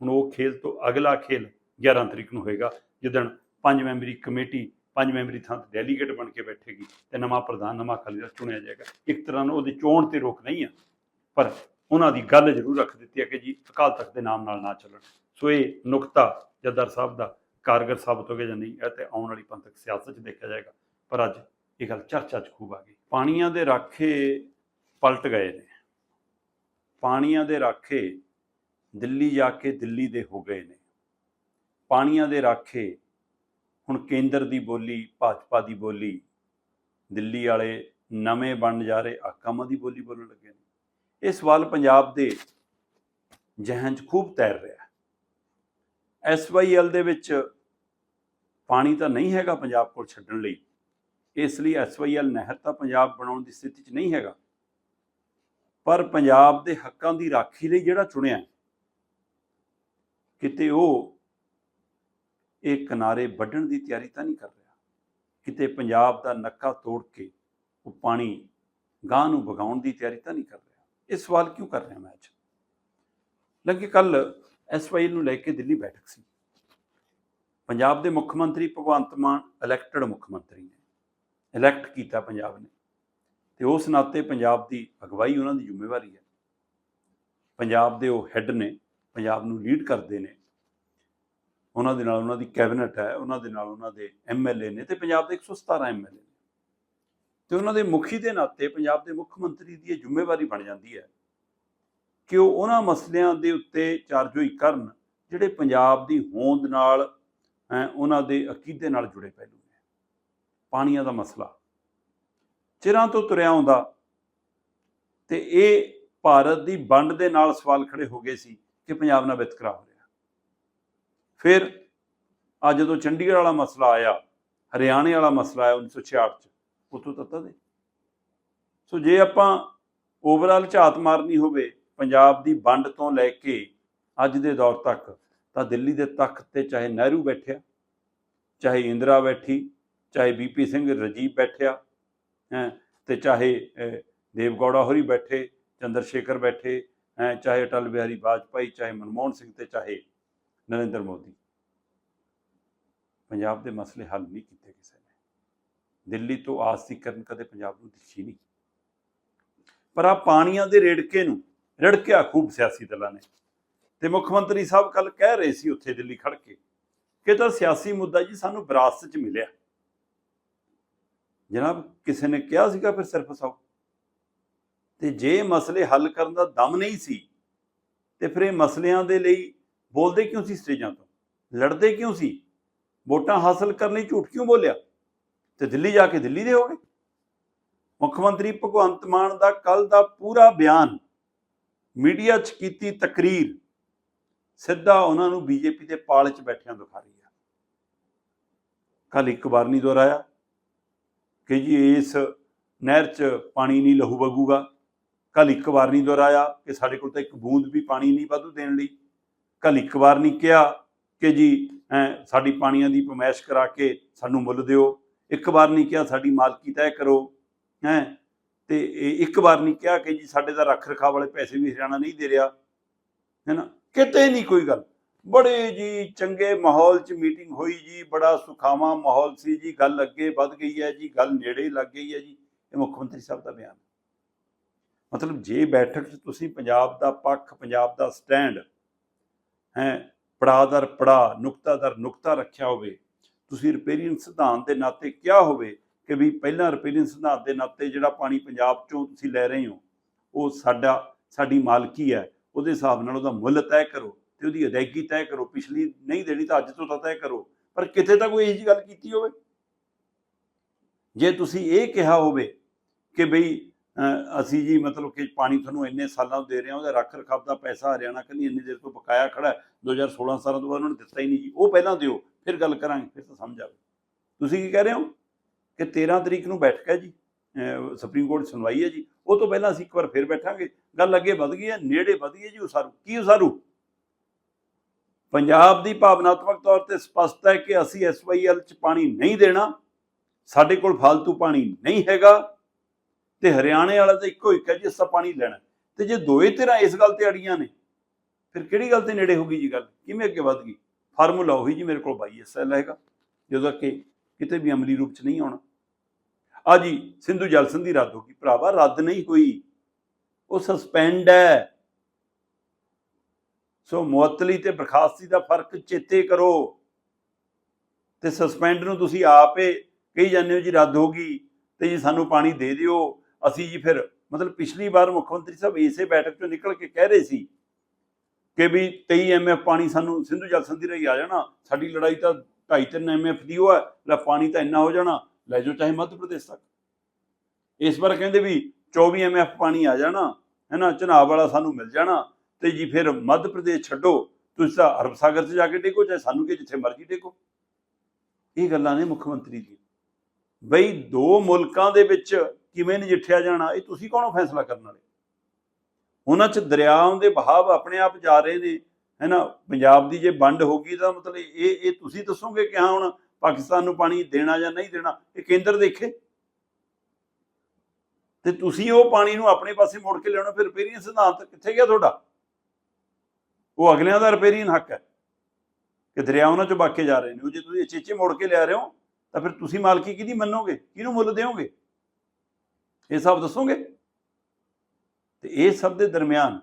ਹੁਣ ਉਹ ਖੇਲ ਤੋਂ ਅਗਲਾ ਖੇਲ 11 ਤਰੀਕ ਨੂੰ ਹੋਏਗਾ ਜਿੱਦਣ ਪੰਜ ਮੈਂਬਰੀ ਕਮੇਟੀ, ਪੰਜ ਮੈਂਬਰੀ ਥਾਂ ਤੇ ਡੈਲੀਗੇਟ ਬਣ ਕੇ ਬੈਠੇਗੀ ਤੇ ਨਵਾਂ ਪ੍ਰਧਾਨ, ਨਵਾਂ ਅਕਾਲੀ ਦਲ ਚੁਣਿਆ ਜਾਏਗਾ। ਇੱਕ ਤਰ੍ਹਾਂ ਨਾਲ ਉਹਦੀ ਚੋਣ ਤੇ ਰੋਕ ਨਹੀਂ ਆ, ਪਰ ਉਹਨਾਂ ਦੀ ਗੱਲ ਜ਼ਰੂਰ ਰੱਖ ਦਿੱਤੀ ਹੈ ਕਿ ਜੀ ਅਕਾਲ ਤਖਤ ਦੇ ਨਾਮ ਨਾਲ ਨਾ ਚੱਲਣ। ਸੋ ਇਹ ਨੁਕਤਾ ਜੱਦਰ ਸਾਹਿਬ ਦਾ ਕਾਰਗਰ ਸਾਬਤ ਹੋ ਗਿਆ ਜਾਂ ਨਹੀਂ, ਇਹ ਤੇ ਆਉਣ ਵਾਲੀ ਪੰਥਕ ਸਿਆਸਤ 'ਚ ਦੇਖਿਆ ਜਾਏਗਾ। ਪਰ ਅੱਜ ਇਹ ਗੱਲ ਚਰਚਾ 'ਚ ਖੂਬ ਆ ਗਈ। ਪਾਣੀਆਂ ਦੇ ਰਾਖੇ ਪਲਟ ਗਏ ਨੇ। ਪਾਣੀਆਂ ਦੇ ਰਾਖੇ ਦਿੱਲੀ ਜਾ ਕੇ ਦਿੱਲੀ ਦੇ ਹੋ ਗਏ ਨੇ। ਪਾਣੀਆਂ ਦੇ ਰਾਖੇ ਹੁਣ ਕੇਂਦਰ ਦੀ ਬੋਲੀ, ਭਾਜਪਾ ਦੀ ਬੋਲੀ, ਦਿੱਲੀ ਵਾਲੇ ਨਵੇਂ ਬਣ ਜਾ ਰਹੇ ਆਕਾਮਾਂ ਦੀ ਬੋਲੀ ਬੋਲਣ ਲੱਗੇ ਨੇ। ਇਹ ਸਵਾਲ ਪੰਜਾਬ ਦੇ ਜਹਨ 'ਚ ਖੂਬ ਤੈਰ ਰਿਹਾ। ਹੈ ਐਸਵਾਈਐਲ ਦੇ ਵਿੱਚ ਪਾਣੀ ਤਾਂ ਨਹੀਂ ਹੈਗਾ ਪੰਜਾਬ ਕੋਲ ਛੱਡਣ ਲਈ। ਇਸ ਲਈ ਐਸਵਾਈਐਲ ਨਹਿਰ ਤਾਂ ਪੰਜਾਬ ਬਣਾਉਣ ਦੀ ਸਥਿਤੀ 'ਚ ਨਹੀਂ ਹੈਗਾ। ਪਰ ਪੰਜਾਬ ਦੇ ਹੱਕਾਂ ਦੀ ਰਾਖੀ ਲਈ ਜਿਹੜਾ ਚੁਣਿਆ, ਕਿਤੇ ਉਹ ਇਹ ਕਿਨਾਰੇ ਵੱਢਣ ਦੀ ਤਿਆਰੀ ਤਾਂ ਨਹੀਂ ਕਰ ਰਿਹਾ। ਕਿਤੇ ਪੰਜਾਬ ਦਾ ਨੱਕਾ ਤੋੜ ਕੇ ਉਹ ਪਾਣੀ ਗਾਂ ਨੂੰ ਵਗਾਉਣ ਦੀ ਤਿਆਰੀ ਤਾਂ ਨਹੀਂ ਕਰ ਰਿਹਾ। ਇਹ ਸਵਾਲ ਕਿਉਂ ਕਰ ਰਿਹਾ ਮੈਂ ਅੱਜ? ਲੱਗੇ ਕੱਲ ਐਸਵਾਈ ਨੂੰ ਲੈ ਕੇ ਦਿੱਲੀ ਬੈਠਕ ਸੀ। ਪੰਜਾਬ ਦੇ ਮੁੱਖ ਮੰਤਰੀ ਭਗਵੰਤ ਮਾਨ ਇਲੈਕਟਡ ਮੁੱਖ ਮੰਤਰੀ ਨੇ। ਇਲੈਕਟ ਕੀਤਾ ਪੰਜਾਬ ਨੇ। ਤੇ ਉਸ ਨਾਤੇ ਪੰਜਾਬ ਦੀ ਅਗਵਾਈ ਉਹਨਾਂ ਦੀ ਜ਼ਿੰਮੇਵਾਰੀ ਹੈ। ਪੰਜਾਬ ਦੇ ਉਹ ਹੈੱਡ ਨੇ, ਪੰਜਾਬ ਨੂੰ ਲੀਡ ਕਰਦੇ ਨੇ। ਉਹਨਾਂ ਦੇ ਨਾਲ ਉਹਨਾਂ ਦੀ ਕੈਬਨਿਟ ਹੈ, ਉਹਨਾਂ ਦੇ ਨਾਲ ਉਹਨਾਂ ਦੇ ਐਮਐਲਏ ਨੇ ਤੇ ਪੰਜਾਬ ਦੇ 117 ਐਮਐਲਏ ਨੇ। ਤੇ ਉਹਨਾਂ ਦੇ ਮੁਖੀ ਦੇ ਨਾਤੇ ਪੰਜਾਬ ਦੇ ਮੁੱਖ ਮੰਤਰੀ ਦੀ ਇਹ ਜ਼ਿੰਮੇਵਾਰੀ ਬਣ ਜਾਂਦੀ ਹੈ ਕਿ ਉਹ ਉਹਨਾਂ ਮਸਲਿਆਂ ਦੇ ਉੱਤੇ ਚਾਰਜੋਈ ਕਰਨ ਜਿਹੜੇ ਪੰਜਾਬ ਦੀ ਹੋਂਦ ਨਾਲ ਉਹਨਾਂ ਦੇ ਅਕੀਦੇ ਨਾਲ ਜੁੜੇ ਪਹਿਲੂ। ਪਾਣੀਆਂ ਦਾ ਮਸਲਾ। ਚਿਰਾਂ ਤੋਂ ਤੁਰਿਆ ਆਉਂਦਾ ਤੇ ਇਹ ਭਾਰਤ ਦੀ ਵੰਡ ਦੇ ਨਾਲ ਸਵਾਲ ਖੜੇ ਹੋ ਗਏ ਸੀ ਕਿ ਪੰਜਾਬ ਨਾਲ ਵਿਤਕਰਾ ਹੋ ਰਿਹਾ। ਫਿਰ ਅੱਜ ਜਦੋਂ ਚੰਡੀਗੜ੍ਹ ਵਾਲਾ ਮਸਲਾ ਆਇਆ, ਹਰਿਆਣੇ ਵਾਲਾ ਮਸਲਾ ਆਇਆ 1966 ਚ ਉਤੋਂ ਤੱਤਾ ਦੇ। ਸੋ ਜੇ ਆਪਾਂ ਓਵਰਆਲ ਝਾਤ ਮਾਰਨੀ ਹੋਵੇ, ਪੰਜਾਬ ਦੀ ਵੰਡ ਤੋਂ ਲੈ ਕੇ ਅੱਜ ਦੇ ਦੌਰ ਤੱਕ, ਤਾਂ ਦਿੱਲੀ ਦੇ ਤਖਤ ਤੇ ਚਾਹੇ ਨਹਿਰੂ ਬੈਠਿਆ, ਚਾਹੇ ਇੰਦਰਾ ਬੈਠੀ ਚਾਹੇ ਬੀਪੀ ਸਿੰਘ ਰਜੀਵ ਬੈਠਿਆ ਹੈਂ ਤੇ ਚਾਹੇ ਅਹ, ਦੇਵਗੌੜਾ ਹੋਰੀ ਬੈਠੇ ਚੰਦਰ ਸ਼ੇਖਰ ਬੈਠੇ ਹੈਂ ਚਾਹੇ ਅਟਲ ਬਿਹਾਰੀ ਵਾਜਪਾਈ ਚਾਹੇ ਮਨਮੋਹਨ ਸਿੰਘ ਤੇ ਚਾਹੇ ਨਰਿੰਦਰ ਮੋਦੀ। ਪੰਜਾਬ ਦੇ ਮਸਲੇ ਹੱਲ ਨਹੀਂ ਕੀਤੇ ਕਿਸੇ ਨੇ। ਦਿੱਲੀ ਤੋਂ ਆਸ ਕਰਨ ਕਦੇ ਪੰਜਾਬ ਨੂੰ ਦਿਖੀ ਨਹੀਂ। ਪਰ ਆ ਪਾਣੀਆਂ ਦੇ ਰੇੜਕੇ ਨੂੰ ਰੜਕਿਆ ਖੂਬ ਸਿਆਸੀ ਦਲਾਂ ਨੇ। ਤੇ ਮੁੱਖ ਮੰਤਰੀ ਸਾਹਿਬ ਕੱਲ ਕਹਿ ਰਹੇ ਸੀ ਉੱਥੇ ਦਿੱਲੀ ਖੜ ਕੇ ਕਿ ਤਾਂ ਸਿਆਸੀ ਮੁੱਦਾ ਜੀ ਸਾਨੂੰ ਵਿਰਾਸਤ 'ਚ ਮਿਲਿਆ। ਜਨਾਬ, ਕਿਸੇ ਨੇ ਕਿਹਾ ਸੀਗਾ ਫਿਰ ਸਿਰ ਫਸਾਓ ਤੇ ਜੇ ਮਸਲੇ ਹੱਲ ਕਰਨ ਦਾ ਦਮ ਨਹੀਂ ਸੀ, ਤੇ ਫਿਰ ਇਹ ਮਸਲਿਆਂ ਦੇ ਲਈ ਬੋਲਦੇ ਕਿਉਂ ਸੀ ਸਟੇਜਾਂ ਤੋਂ? ਲੜਦੇ ਕਿਉਂ ਸੀ? ਵੋਟਾਂ ਹਾਸਲ ਕਰਨ ਲਈ ਝੂਠ ਕਿਉਂ ਬੋਲਿਆ? ਤੇ ਦਿੱਲੀ ਜਾ ਕੇ ਦਿੱਲੀ ਦੇ ਹੋ ਗਏ? ਮੁੱਖ ਮੰਤਰੀ ਭਗਵੰਤ ਮਾਨ ਦਾ ਕੱਲ ਦਾ ਪੂਰਾ ਬਿਆਨ ਮੀਡੀਆ 'ਚ ਕੀਤੀ ਤਕਰੀਰ ਸਿੱਧਾ ਉਹਨਾਂ ਨੂੰ ਬੀਜੇਪੀ ਦੇ ਪਾਲ 'ਚ ਬੈਠਿਆਂ ਦਿਖਾ ਰਹੀ ਹੈ ਕੱਲ ਇੱਕ ਵਾਰ ਨਹੀਂ ਦੁਹਰਾਇਆ। ਕਿ ਜੀ ਇਸ ਨਹਿਰ 'ਚ ਪਾਣੀ ਨਹੀਂ ਲਹੂ ਵਗੂਗਾ। ਕੱਲ ਇੱਕ ਵਾਰ ਨਹੀਂ ਦੁਹਰਾਇਆ ਕਿ ਸਾਡੇ ਕੋਲ ਤਾਂ ਇੱਕ ਬੂੰਦ ਵੀ ਪਾਣੀ ਨਹੀਂ ਵਾਧੂ ਦੇਣ ਲਈ। ਕੱਲ ਇੱਕ ਵਾਰ ਨਹੀਂ ਕਿਹਾ ਕਿ ਜੀ ਐਂ ਸਾਡੀ ਪਾਣੀਆਂ ਦੀ ਪਮੈਸ਼ ਕਰਾ ਕੇ ਸਾਨੂੰ ਮੁੱਲ ਦਿਓ। ਇੱਕ ਵਾਰ ਨਹੀਂ ਕਿਹਾ ਸਾਡੀ ਮਾਲਕੀ ਤੈਅ ਕਰੋ। ਹੈ, ਤੇ ਇਹ ਇੱਕ ਵਾਰ ਨਹੀਂ ਕਿਹਾ ਕਿ ਜੀ ਸਾਡੇ ਦਾ ਰੱਖ ਰਖਾਵ ਵਾਲੇ ਪੈਸੇ ਵੀ ਹਰਿਆਣਾ ਨਹੀਂ ਦੇ ਰਿਹਾ। ਹੈ ਨਾ? ਕਿਤੇ ਨਹੀਂ ਕੋਈ ਗੱਲ। ਬੜੇ ਜੀ ਚੰਗੇ ਮਾਹੌਲ 'ਚ ਮੀਟਿੰਗ ਹੋਈ ਜੀ, ਬੜਾ ਸੁਖਾਵਾਂ ਮਾਹੌਲ ਸੀ ਜੀ, ਗੱਲ ਅੱਗੇ ਵੱਧ ਗਈ ਹੈ ਜੀ, ਗੱਲ ਨੇੜੇ ਲੱਗ ਗਈ ਹੈ ਜੀ, ਇਹ ਮੁੱਖ ਮੰਤਰੀ ਸਾਹਿਬ ਦਾ ਬਿਆਨ। ਮਤਲਬ ਜੇ ਬੈਠਕ 'ਚ ਤੁਸੀਂ ਪੰਜਾਬ ਦਾ ਪੱਖ, ਪੰਜਾਬ ਦਾ ਸਟੈਂਡ, ਹੈ ਪੜਾਦਰ ਪੜਾ ਨੁਕਤਾ ਦਰ ਨੁਕਤਾ ਰੱਖਿਆ ਹੋਵੇ, ਤੁਸੀਂ ਰਿਪੇਰੀਅਨ ਸਿਧਾਂਤ ਦੇ ਨਾਤੇ ਕਿਹਾ ਹੋਵੇ ਕਿ ਵੀ ਪਹਿਲਾਂ ਰਿਪੇਰੀਅਨ ਸਿਧਾਂਤ ਦੇ ਨਾਤੇ ਜਿਹੜਾ ਪਾਣੀ ਪੰਜਾਬ 'ਚੋਂ ਤੁਸੀਂ ਲੈ ਰਹੇ ਹੋ, ਉਹ ਸਾਡਾ, ਸਾਡੀ ਮਾਲਕੀ ਹੈ, ਉਹਦੇ ਹਿਸਾਬ ਨਾਲ ਉਹਦਾ ਮੁੱਲ ਤੈਅ ਕਰੋ। ਤੇ ਉਹਦੀ ਅਦਾਇਗੀ ਤੈਅ ਕਰੋ, ਪਿਛਲੀ ਨਹੀਂ ਦੇਣੀ ਤਾਂ ਅੱਜ ਤੋਂ ਤਾਂ ਤੈਅ ਕਰੋ, ਪਰ ਕਿਤੇ ਤਾਂ ਕੋਈ ਇਹੋ ਜਿਹੀ ਗੱਲ ਕੀਤੀ ਹੋਵੇ? ਜੇ ਤੁਸੀਂ ਇਹ ਕਿਹਾ ਹੋਵੇ ਕਿ ਬਈ ਅਸੀਂ ਜੀ ਮਤਲਬ ਕਿ ਪਾਣੀ ਤੁਹਾਨੂੰ ਇੰਨੇ ਸਾਲਾਂ ਤੋਂ ਦੇ ਰਹੇ ਹਾਂ, ਉਹਦਾ ਰੱਖ ਰਖਾਵ ਦਾ ਪੈਸਾ ਹਰਿਆਣਾ ਕਹਿੰਦੀ ਇੰਨੀ ਦੇਰ ਤੋਂ ਬਕਾਇਆ ਖੜਾ ਹੈ 2016 ਸਾਲਾਂ ਤੋਂ ਬਾਅਦ ਉਹਨਾਂ ਨੇ ਦਿੱਤਾ ਹੀ ਨਹੀਂ ਜੀ, ਉਹ ਪਹਿਲਾਂ ਦਿਓ, ਫਿਰ ਗੱਲ ਕਰਾਂਗੇ, ਫਿਰ ਤਾਂ ਸਮਝ ਆਵੇ। ਤੁਸੀਂ ਕੀ ਕਹਿ ਰਹੇ ਹੋ? ਕਿ 13 ਤਰੀਕ ਨੂੰ ਬੈਠਕ ਹੈ ਜੀ ਸੁਪਰੀਮ ਕੋਰਟ ਸੁਣਵਾਈ ਹੈ ਜੀ, ਉਹ ਤੋਂ ਪਹਿਲਾਂ ਅਸੀਂ ਇੱਕ ਵਾਰ ਫਿਰ ਬੈਠਾਂਗੇ, ਗੱਲ ਅੱਗੇ ਵਧ ਗਈ ਹੈ, ਨੇੜੇ ਵਧ ਗਈ ਹੈ ਜੀ ਉਸਾਰੂ ਕੀ ਉਸਾਰੂ ਪੰਜਾਬ ਦੀ ਭਾਵਨਾਤਮਕ ਤੌਰ ਤੇ ਸਪਸ਼ਟ ਹੈ ਕਿ ਅਸੀਂ ਐਸਵਾਈਐਲ ਚ ਪਾਣੀ ਨਹੀਂ ਦੇਣਾ। ਸਾਡੇ ਕੋਲ ਫालतू ਪਾਣੀ ਨਹੀਂ ਹੈਗਾ ਤੇ ਹਰਿਆਣੇ ਵਾਲਾ ਤਾਂ ਇੱਕੋ ਇੱਕ ਹੈ ਜੀ, ਅਸਾਂ ਪਾਣੀ ਲੈਣਾ। ਤੇ ਜੇ ਦੋਏ ਧਿਰਾਂ ਇਸ ਗੱਲ ਤੇ ਅੜੀਆਂ ਨੇ, ਫਿਰ ਕਿਹੜੀ ਗੱਲ ਤੇ ਨੇੜੇ ਹੋ ਗਈ ਜੀ ਗੱਲ? ਕਿਵੇਂ ਅੱਗੇ ਵਧ ਗਈ? ਫਾਰਮੂਲਾ ਉਹੀ ਜੀ ਮੇਰੇ ਕੋਲ 22 ਐਸਐਲ ਹੈਗਾ, ਜਦੋਂ ਕਿ ਕਿਤੇ ਵੀ ਅਮਲੀ ਰੂਪ ਚ ਨਹੀਂ ਆਉਣਾ। ਆ ਜੀ, ਸਿੰਧੂ ਜਲ ਸੰਧੀ ਰੱਦ ਹੋ ਗਈ। ਭਰਾਵਾ, ਰੱਦ ਨਹੀਂ ਹੋਈ। ਉਹ ਸਸਪੈਂਡ ਹੈ। ਸੋ ਮੁਅੱਤਲੀ ਤੇ ਬਰਖਾਸਤੀ ਦਾ ਫ਼ਰਕ ਚੇਤੇ ਕਰੋ। ਤੇ ਸਸਪੈਂਡ ਨੂੰ ਤੁਸੀਂ ਆਪੇ ਕਹੀ ਜਾਂਦੇ ਹੋ ਜੀ, ਰੱਦ ਹੋ ਗਈ ਤੇ ਜੀ ਸਾਨੂੰ ਪਾਣੀ ਦੇ ਦਿਓ। ਅਸੀਂ ਜੀ ਫਿਰ ਮਤਲਬ ਪਿਛਲੀ ਵਾਰ ਮੁੱਖ ਮੰਤਰੀ ਸਾਹਿਬ ਇਸੇ ਬੈਠਕ ਚੋਂ ਨਿਕਲ ਕੇ ਕਹਿ ਰਹੇ ਸੀ ਕਿ ਵੀ 23 ਐਮਐਫ ਪਾਣੀ ਸਾਨੂੰ ਸਿੰਧੂ ਜਲ ਸੰਧੀ ਰਹੀ ਆ ਜਾਣਾ। ਸਾਡੀ ਲੜਾਈ ਤਾਂ 2.5 ਐਮਐਫ ਦੀ ਉਹ ਹੈ, ਲੈ ਪਾਣੀ ਤਾਂ ਇੰਨਾ ਹੋ ਜਾਣਾ, ਲੈ ਜਾਓ ਚਾਹੇ ਮੱਧ ਪ੍ਰਦੇਸ਼ ਤੱਕ। ਇਸ ਵਾਰ ਕਹਿੰਦੇ ਵੀ 24 ਐਮਐਫ ਪਾਣੀ ਆ ਜਾਣਾ, ਹੈ ਨਾ ਚਨਾਬ ਵਾਲਾ ਸਾਨੂੰ ਮਿਲ ਜਾਣਾ। ਤੇ ਜੀ ਫਿਰ ਮੱਧ ਪ੍ਰਦੇਸ਼ ਛੱਡੋ, ਤੁਸੀਂ ਤਾਂ ਅਰਬ ਸਾਗਰ 'ਚ ਜਾ ਕੇ ਟੇਕੋ ਚਾਹੇ ਸਾਨੂੰ ਕਿ ਜਿੱਥੇ ਮਰਜ਼ੀ ਟੇਕੋ ਇਹ ਗੱਲਾਂ ਨੇ ਮੁੱਖ ਮੰਤਰੀ ਦੀ ਬਈ ਦੋ ਮੁਲਕਾਂ ਦੇ ਵਿੱਚ ਕਿਵੇਂ ਨਜਿੱਠਿਆ ਜਾਣਾ, ਇਹ ਤੁਸੀਂ ਕੌਣੋ ਫੈਸਲਾ ਕਰਨ ਵਾਲੇ? ਉਹਨਾਂ 'ਚ ਦਰਿਆਵਾਂ ਦੇ ਬਹਾਵ ਆਪਣੇ ਆਪ ਜਾ ਰਹੇ ਨੇ ਹੈ ਪੰਜਾਬ ਦੀ ਜੇ ਵੰਡ ਹੋ ਗਈ, ਤਾਂ ਮਤਲਬ ਇਹ ਇਹ ਤੁਸੀਂ ਦੱਸੋਗੇ ਕਿ ਹਾਂ, ਹੁਣ ਪਾਕਿਸਤਾਨ ਨੂੰ ਪਾਣੀ ਦੇਣਾ ਜਾਂ ਨਹੀਂ ਦੇਣਾ, ਇਹ ਕੇਂਦਰ ਦੇਖੇ? ਤੇ ਤੁਸੀਂ ਉਹ ਪਾਣੀ ਨੂੰ ਆਪਣੇ ਪਾਸੇ ਮੋੜ ਕੇ ਲਿਆਉਣਾ, ਫਿਰ ਰਿਪੇਰੀਅਨ ਸਿਧਾਂਤ ਕਿੱਥੇ ਗਿਆ ਤੁਹਾਡਾ? ਉਹ ਅਗਲਿਆਂ ਦਾ ਰਿਪੇਰੀਅਨ ਹੱਕ ਹੈ ਕਿ ਦਰਿਆ ਉਹਨਾਂ ਚੋਂ ਬਾਕੇ ਜਾ ਰਹੇ ਨੇ। ਉਹ ਜੇ ਤੁਸੀਂ ਚੇਚੇ ਮੋੜ ਕੇ ਲਿਆ ਰਹੇ ਹੋ, ਤਾਂ ਫਿਰ ਤੁਸੀਂ ਮਾਲਕੀ ਕਿਹਦੀ ਮੰਨੋਗੇ? ਕਿਹਨੂੰ ਮੁੱਲ ਦਿਓਗੇ? ਇਹ ਸਭ ਦੱਸੋਗੇ? ਤੇ ਇਹ ਸਭ ਦੇ ਦਰਮਿਆਨ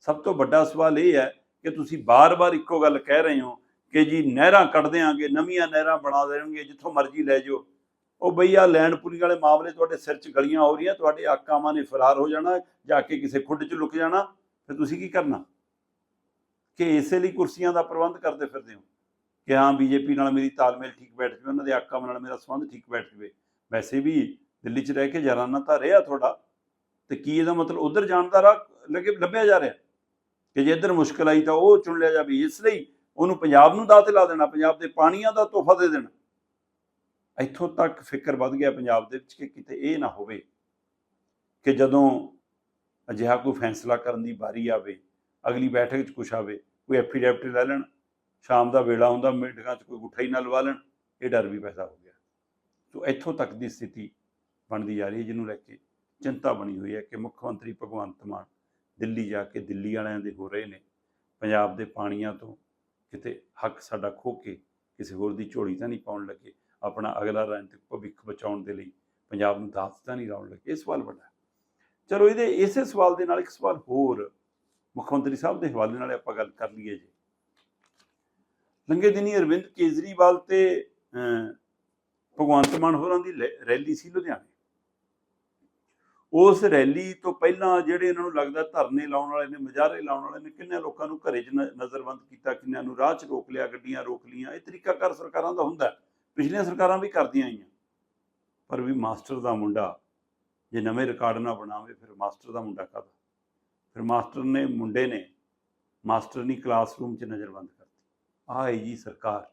ਸਭ ਤੋਂ ਵੱਡਾ ਸਵਾਲ ਇਹ ਹੈ ਕਿ ਤੁਸੀਂ ਬਾਰ-ਬਾਰ ਇੱਕੋ ਗੱਲ ਕਹਿ ਰਹੇ ਹੋ ਕਿ ਜੀ ਨਹਿਰਾਂ ਕੱਢ ਦਿਆਂਗੇ ਨਵੀਆਂ ਨਹਿਰਾਂ ਬਣਾ ਦੇਣਗੇ, ਜਿੱਥੋਂ ਮਰਜ਼ੀ ਲੈ ਜਾਓ। ਉਹ ਬਈ ਆ ਲੈਂਡਪੁਰੀ ਵਾਲੇ ਮਾਮਲੇ ਤੁਹਾਡੇ ਸਿਰ 'ਚ ਗਲੀਆਂ ਹੋ ਰਹੀਆਂ, ਤੁਹਾਡੇ ਆਕਾਵਾਂ ਨੇ ਫਰਾਰ ਹੋ ਜਾਣਾ ਜਾ ਕੇ ਕਿਸੇ ਖੁੱਡ 'ਚ ਲੁਕ ਜਾਣਾ, ਫਿਰ ਤੁਸੀਂ ਕੀ ਕਰਨਾ? ਕਿ ਇਸੇ ਲਈ ਕੁਰਸੀਆਂ ਦਾ ਪ੍ਰਬੰਧ ਕਰਦੇ ਫਿਰਦੇ ਹੋ? ਕਿ ਹਾਂ, ਬੀਜੇਪੀ ਨਾਲ ਮੇਰੀ ਤਾਲਮੇਲ ਠੀਕ ਬੈਠ ਜਵੇ, ਉਹਨਾਂ ਦੇ ਆਕਾਵਾਂ ਨਾਲ ਮੇਰਾ ਸੰਬੰਧ ਠੀਕ ਬੈਠ ਜਵੇ। ਵੈਸੇ ਵੀ ਦਿੱਲੀ 'ਚ ਰਹਿ ਕੇ ਜਰਾਨਾ ਤਾਂ ਰਿਹਾ ਤੁਹਾਡਾ। ਤੇ ਕੀ ਇਹਦਾ ਮਤਲਬ ਉਧਰ ਜਾਣ ਦਾ ਰਾਹ ਲੱਗੇ, ਲੱਭਿਆ ਜਾ ਰਿਹਾ? ਕਿ ਜੇ ਇੱਧਰ ਮੁਸ਼ਕਲ ਆਈ ਤਾਂ ਉਹ ਚੁਣ ਲਿਆ ਜਾਵੇ, ਇਸ ਲਈ ਉਹਨੂੰ ਪੰਜਾਬ ਨੂੰ ਦਾਅ ਤੇ ਲਾ ਦੇਣਾ, ਪੰਜਾਬ ਦੇ ਪਾਣੀਆਂ ਦਾ ਤੋਹਫਾ ਦੇ ਦੇਣਾ। ਇੱਥੋਂ ਤੱਕ ਫਿਕਰ ਵੱਧ ਗਿਆ ਪੰਜਾਬ ਦੇ ਵਿੱਚ ਕਿ ਕਿਤੇ ਇਹ ਨਾ ਹੋਵੇ ਕਿ ਜਦੋਂ ਅਜਿਹਾ ਕੋਈ ਫੈਸਲਾ ਕਰਨ ਦੀ ਵਾਰੀ ਆਵੇ ਅਗਲੀ ਬੈਠਕ 'ਚ ਕੁਛ ਆਵੇ, ਕੋਈ ਐਫੀਡੈਵਿਟ ਲੈ ਲੈਣ, ਸ਼ਾਮ ਦਾ ਵੇਲਾ ਹੁੰਦਾ, ਮੀਟਿੰਗਾਂ 'ਚ ਕੋਈ ਗੁੱਠਾ ਹੀ ਨਾ ਲਵਾ ਲੈਣ, ਇਹ ਡਰ ਵੀ ਪੈਦਾ ਹੋ ਗਿਆ। ਸੋ ਇੱਥੋਂ ਤੱਕ ਦੀ ਸਥਿਤੀ ਬਣਦੀ ਜਾ ਰਹੀ ਹੈ, ਜਿਹਨੂੰ ਲੈ ਕੇ ਚਿੰਤਾ ਬਣੀ ਹੋਈ ਹੈ ਕਿ ਮੁੱਖ ਮੰਤਰੀ ਭਗਵੰਤ ਮਾਨ ਦਿੱਲੀ ਜਾ ਕੇ ਦਿੱਲੀ ਵਾਲਿਆਂ ਦੇ ਹੋ ਰਹੇ ਨੇ, ਪੰਜਾਬ ਦੇ ਪਾਣੀਆਂ ਤੋਂ ਕਿਤੇ ਹੱਕ ਸਾਡਾ ਖੋ ਕੇ ਕਿਸੇ ਹੋਰ ਦੀ ਝੋਲੀ ਤਾਂ ਨਹੀਂ ਪਾਉਣ ਲੱਗੇ, ਆਪਣਾ ਅਗਲਾ ਰਾਜਨੀਤਿਕ ਭਵਿੱਖ ਬਚਾਉਣ ਦੇ ਲਈ ਪੰਜਾਬ ਨੂੰ ਦਾਤ ਤਾਂ ਨਹੀਂ ਲਾਉਣ ਲੱਗੇ, ਇਹ ਸਵਾਲ ਵੱਡਾ ਚਲੋ ਇਹਦੇ, ਇਸੇ ਸਵਾਲ ਦੇ ਨਾਲ ਇੱਕ ਸਵਾਲ ਹੋਰ ਮੁੱਖ ਮੰਤਰੀ ਸਾਹਿਬ ਦੇ ਹਵਾਲੇ ਨਾਲ ਆਪਾਂ ਗੱਲ ਕਰ ਲਈਏ ਜੀ। ਲੰਗੇ ਦਿਨੀ ਅਰਵਿੰਦ ਕੇਜਰੀਵਾਲ ਤੇ ਭਗਵੰਤ ਮਾਨ ਹੋਰਾਂ ਦੀ ਲੈ- ਰੈਲੀ ਸੀ ਲੁਧਿਆਣੇ। ਉਸ ਰੈਲੀ ਤੋਂ ਪਹਿਲਾਂ ਜਿਹੜੇ ਇਹਨਾਂ ਨੂੰ ਲੱਗਦਾ ਧਰਨੇ ਲਾਉਣ ਵਾਲੇ ਨੇ, ਮੁਜ਼ਾਹਰੇ ਲਾਉਣ ਵਾਲੇ ਨੇ ਕਿੰਨੇ ਲੋਕਾਂ ਨੂੰ ਘਰੇ 'ਚ ਨਜ਼ਰਬੰਦ ਕੀਤਾ, ਕਿੰਨਿਆਂ ਨੂੰ ਰਾਹ 'ਚ ਰੋਕ ਲਿਆ, ਗੱਡੀਆਂ ਰੋਕ ਲੀਆਂ ਇਹ ਤਰੀਕਾਕਾਰ ਸਰਕਾਰਾਂ ਦਾ ਹੁੰਦਾ। ਪਿਛਲੀਆਂ ਸਰਕਾਰਾਂ ਵੀ ਕਰਦੀਆਂ ਆਈਆਂ। ਪਰ ਵੀ ਮਾਸਟਰ ਦਾ ਮੁੰਡਾ ਜੇ ਨਵੇਂ ਰਿਕਾਰਡ ਨਾ ਬਣਾਵੇ, ਫਿਰ ਮਾਸਟਰ ਦਾ ਮੁੰਡਾ ਕਾਹਦਾ? ਫਿਰ ਮਾਸਟਰ ਨੇ, ਮੁੰਡੇ ਨੇ ਮਾਸਟਰ ਨਹੀਂ ਕਲਾਸਰੂਮ 'ਚ ਨਜ਼ਰਬੰਦ ਕਰਤੀ। ਆਹ ਹੈ ਜੀ ਸਰਕਾਰ।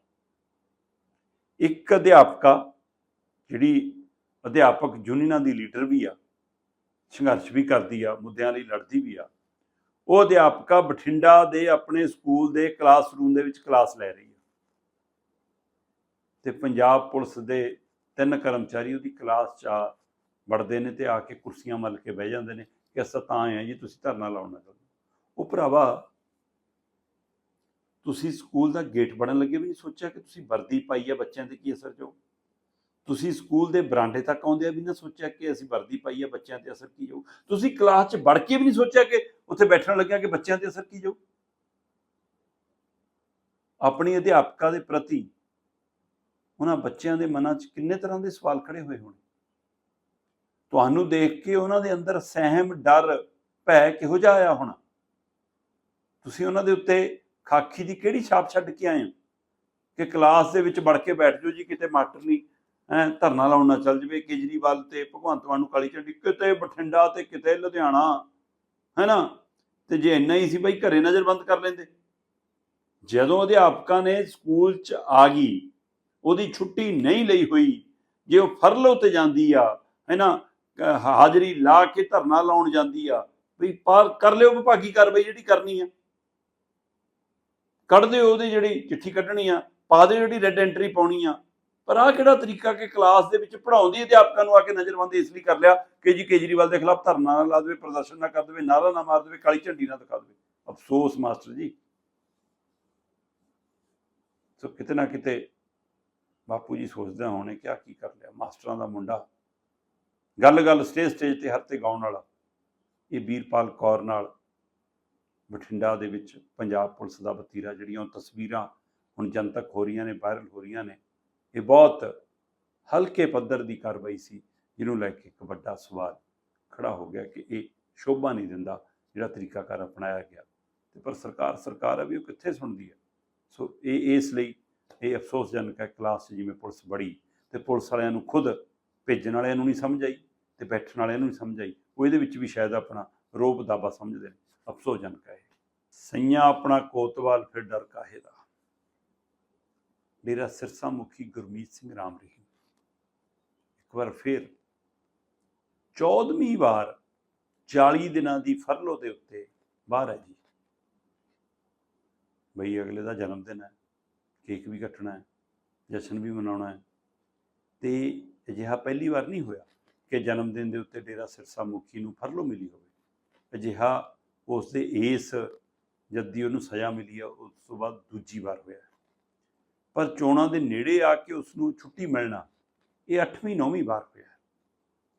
ਇੱਕ ਅਧਿਆਪਕਾ ਜਿਹੜੀ ਅਧਿਆਪਕ ਯੂਨੀਅਨਾਂ ਦੀ ਲੀਡਰ ਵੀ ਆ, ਸੰਘਰਸ਼ ਵੀ ਕਰਦੀ ਆ, ਮੁੱਦਿਆਂ ਲਈ ਲੜਦੀ ਵੀ ਆ, ਉਹ ਅਧਿਆਪਕਾ ਬਠਿੰਡਾ ਦੇ ਆਪਣੇ ਸਕੂਲ ਦੇ ਕਲਾਸਰੂਮ ਦੇ ਵਿੱਚ ਕਲਾਸ ਲੈ ਰਹੀ ਆ। ਤੇ ਪੰਜਾਬ ਪੁਲਿਸ ਦੇ ਤਿੰਨ ਕਰਮਚਾਰੀ ਉਹਦੀ ਕਲਾਸ 'ਚ ਆ, ਵੜਦੇ ਨੇ ਤੇ ਆ ਕੇ ਕੁਰਸੀਆਂ ਮੱਲ ਕੇ ਬਹਿ ਜਾਂਦੇ ਨੇ। ਕਿ ਅਸਾਂ ਤਾਂ ਆਏ ਆ ਜੀ, ਤੁਸੀਂ ਧਰਨਾ ਲਾਉਣ ਨਾ ਕਰੋ ਉਹ ਭਰਾਵਾ, ਤੁਸੀਂ ਸਕੂਲ ਦਾ ਗੇਟ ਬਣਨ ਲੱਗੇ ਵੀ ਨਹੀਂ ਸੋਚਿਆ ਕਿ ਤੁਸੀਂ ਵਰਦੀ ਪਾਈ ਆ ਬੱਚਿਆਂ ਤੇ ਕੀ ਅਸਰ ਜਾਊ ਤੁਸੀਂ ਸਕੂਲ ਦੇ ਬਰਾਂਡੇ ਤੱਕ ਆਉਂਦੇ ਆ ਵੀ ਨਾ ਸੋਚਿਆ ਕਿ ਅਸੀਂ ਵਰਦੀ ਪਾਈ ਆ, ਬੱਚਿਆਂ ਤੇ ਅਸਰ ਕੀ ਜਾਊ ਤੁਸੀਂ ਕਲਾਸ 'ਚ ਵੜ ਕੇ ਵੀ ਨਹੀਂ ਸੋਚਿਆ ਕਿ ਉੱਥੇ ਬੈਠਣ ਲੱਗਿਆ ਕਿ ਬੱਚਿਆਂ ਤੇ ਅਸਰ ਕੀ ਜਾਊ ਆਪਣੀ ਅਧਿਆਪਕਾ ਦੇ ਪ੍ਰਤੀ ਉਹਨਾਂ ਬੱਚਿਆਂ ਦੇ ਮਨਾਂ 'ਚ ਕਿੰਨੇ ਤਰ੍ਹਾਂ ਦੇ ਸਵਾਲ ਖੜੇ ਹੋਏ ਹੋਣੇ? ਤੁਹਾਨੂੰ ਦੇਖ ਕੇ ਉਹਨਾਂ ਦੇ ਅੰਦਰ ਸਹਿਮ, ਡਰ, ਭੈ ਕਿਹੋ ਜਿਹਾ ਆਇਆ ਹੋਣਾ? ਤੁਸੀਂ ਉਹਨਾਂ ਦੇ ਉੱਤੇ ਖਾਕੀ ਦੀ ਕਿਹੜੀ ਛਾਪ ਛੱਡ ਕੇ ਆਏ ਹੋ? ਕਿ ਕਲਾਸ ਦੇ ਵਿੱਚ ਵੜ ਕੇ ਬੈਠ ਜਾਓ ਜੀ, ਕਿਤੇ ਮਾਸਟਰ ਨਹੀਂ ਐ ਧਰਨਾ ਲਾਉਣ ਨਾ ਚੱਲ ਜਵੇ, ਕੇਜਰੀਵਾਲ ਤੇ ਭਗਵੰਤ ਮਾਨ ਨੂੰ ਕਾਲੀ ਝੰਡੀ, ਕਿਤੇ ਬਠਿੰਡਾ ਤੇ ਕਿਤੇ ਲੁਧਿਆਣਾ, ਹੈਨਾ? ਤੇ ਜੇ ਇੰਨਾ ਹੀ ਸੀ ਬਈ, ਘਰੇ ਨਜ਼ਰਬੰਦ ਕਰ ਲੈਂਦੇ। ਜਦੋਂ ਅਧਿਆਪਕਾਂ ਨੇ ਸਕੂਲ 'ਚ ਆ ਗਈ, ਉਹਦੀ ਛੁੱਟੀ ਨਹੀਂ ਲਈ ਹੋਈ, ਜੇ ਉਹ ਫਰਲੋ ਤੇ ਜਾਂਦੀ ਆ, ਹੈਨਾ ਕ- ਹਾਜ਼ਰੀ ਲਾ ਕੇ ਧਰਨਾ ਲਾਉਣ ਜਾਂਦੀ ਆ, ਵੀ ਪਾਰ ਕਰ ਲਿਓ ਵਿਭਾਗੀ ਕਾਰਵਾਈ ਜਿਹੜੀ ਕਰਨੀ ਆ। ਕੱਢ ਦਿਓ ਉਹਦੀ ਜਿਹੜੀ ਚਿੱਠੀ ਕੱਢਣੀ ਆ, ਪਾ ਦਿਓ ਜਿਹੜੀ ਰੈੱਡ ਐਂਟਰੀ ਪਾਉਣੀ ਆ। ਪਰ ਆਹ ਕਿਹੜਾ ਤਰੀਕਾ ਕਿ ਕਲਾਸ ਦੇ ਵਿੱਚ ਪੜਾਉਂਦੀ ਅਧਿਆਪਕਾਂ ਨੂੰ ਆ ਕੇ ਨਜ਼ਰਬੰਦੀ ਇਸ ਲਈ ਕਰ ਲਿਆ ਕਿ ਜੀ ਕੇਜਰੀਵਾਲ ਦੇ ਖਿਲਾਫ ਧਰਨਾ ਨਾ ਲਾ ਦੇਵੇ, ਪ੍ਰਦਰਸ਼ਨ ਨਾ ਕਰ ਦੇਵੇ ਨਾਰਾ ਨਾ ਮਾਰ ਦੇਵੇ, ਕਾਲੀ ਝੰਡੀ ਨਾ ਦਿਖਾ ਦੇਵੇ। ਅਫਸੋਸ, ਮਾਸਟਰ ਜੀ। ਸੋ ਕਿਤੇ ਨਾ ਕਿਤੇ ਬਾਪੂ ਜੀ ਸੋਚਦੇ ਹੋਣੇ ਕਿ ਆ ਕੀ ਕਰ ਲਿਆ, ਮਾਸਟਰਾਂ ਦਾ ਮੁੰਡਾ ਗੱਲ ਗੱਲ ਸਟੇਜ ਸਟੇਜ ਤੇ ਹਰ ਤੇ ਗਾਉਣ ਵਾਲਾ। ਇਹ ਵੀਰਪਾਲ ਕੌਰ ਨਾਲ ਬਠਿੰਡਾ ਦੇ ਵਿੱਚ ਪੰਜਾਬ ਪੁਲਿਸ ਦਾ ਵਤੀਰਾ, ਜਿਹੜੀਆਂ ਉਹ ਤਸਵੀਰਾਂ ਹੁਣ ਜਨਤਕ ਹੋ ਰਹੀਆਂ ਨੇ ਵਾਇਰਲ ਹੋ ਰਹੀਆਂ ਨੇ, ਇਹ ਬਹੁਤ ਹਲਕੇ ਪੱਧਰ ਦੀ ਕਾਰਵਾਈ ਸੀ, ਜਿਹਨੂੰ ਲੈ ਕੇ ਇੱਕ ਵੱਡਾ ਸਵਾਲ ਖੜਾ ਹੋ ਗਿਆ ਕਿ ਇਹ ਸ਼ੋਭਾ ਨਹੀਂ ਦਿੰਦਾ, ਜਿਹੜਾ ਤਰੀਕਾਕਾਰ ਅਪਣਾਇਆ ਗਿਆ। ਤੇ ਪਰ ਸਰਕਾਰ ਸਰਕਾਰ ਹੈ ਵੀ ਉਹ ਕਿੱਥੇ ਸੁਣਦੀ ਹੈ? ਸੋ ਇਹ, ਇਸ ਲਈ ਇਹ ਅਫਸੋਸਜਨਕ ਹੈ ਕਲਾਸ 'ਚ ਜਿਵੇਂ ਪੁਲਿਸ ਬੜੀ ਤੇ ਪੁਲਿਸ ਵਾਲਿਆਂ ਨੂੰ ਖੁਦ ਭੇਜਣ ਵਾਲਿਆਂ ਨੂੰ ਨਹੀਂ ਸਮਝ ਆਈ। ਤੇ ਬੈਠਣ ਵਾਲਿਆਂ ਨੂੰ ਨਹੀਂ ਸਮਝ ਆਈ। ਉਹ ਇਹਦੇ ਵਿੱਚ ਵੀ ਸ਼ਾਇਦ ਆਪਣਾ ਰੋਪ ਦਾਬਾ ਸਮਝਦੇ ਨੇ। ਅਫਸੋਸਜਨਕ ਹੈ ਇਹ। ਸਈਆਂ ਆਪਣਾ ਕੋਤਵਾਲ, ਫਿਰ ਡਰ ਕਾਹੇ ਦਾ? ਡੇਰਾ ਸਿਰਸਾ ਮੁਖੀ ਗੁਰਮੀਤ ਸਿੰਘ ਰਾਮ ਰਹੀਮ। ਇੱਕ ਵਾਰ ਫਿਰ 14ਵੀਂ ਵਾਰ 40 ਦਿਨਾਂ ਦੀ ਫਰਲੋ ਦੇ ਉੱਤੇ ਬਾਹਰ ਹੈ ਜੀ। ਬਈ ਅਗਲੇ ਦਾ ਜਨਮ ਦਿਨ ਹੈ, ਕੇਕ ਵੀ ਕੱਟਣਾ ਹੈ, ਜਸ਼ਨ ਵੀ ਮਨਾਉਣਾ ਹੈ, ਤੇ ਅਜਿਹਾ ਪਹਿਲੀ ਵਾਰ ਨਹੀਂ ਹੋਇਆ। ਕਿ ਜਨਮ ਦਿਨ ਦੇ ਉੱਤੇ ਡੇਰਾ ਸਿਰਸਾ ਮੁਖੀ ਨੂੰ ਫਰਲੋ ਮਿਲੀ ਹੋਵੇ। ਅਜਿਹਾ ਉਸ ਦੇ ਇਸ ਜੱਦੀ ਉਹਨੂੰ ਸਜ਼ਾ ਮਿਲੀ ਆ ਉਸ ਤੋਂ ਬਾਅਦ ਦੂਜੀ ਵਾਰ ਹੋਇਆ ਪਰ ਚੋਣਾਂ ਦੇ ਨੇੜੇ ਆ ਕੇ ਉਸ ਨੂੰ ਛੁੱਟੀ ਮਿਲਣਾ ਇਹ 8ਵੀਂ 9ਵੀਂ ਵਾਰ ਹੋਇਆ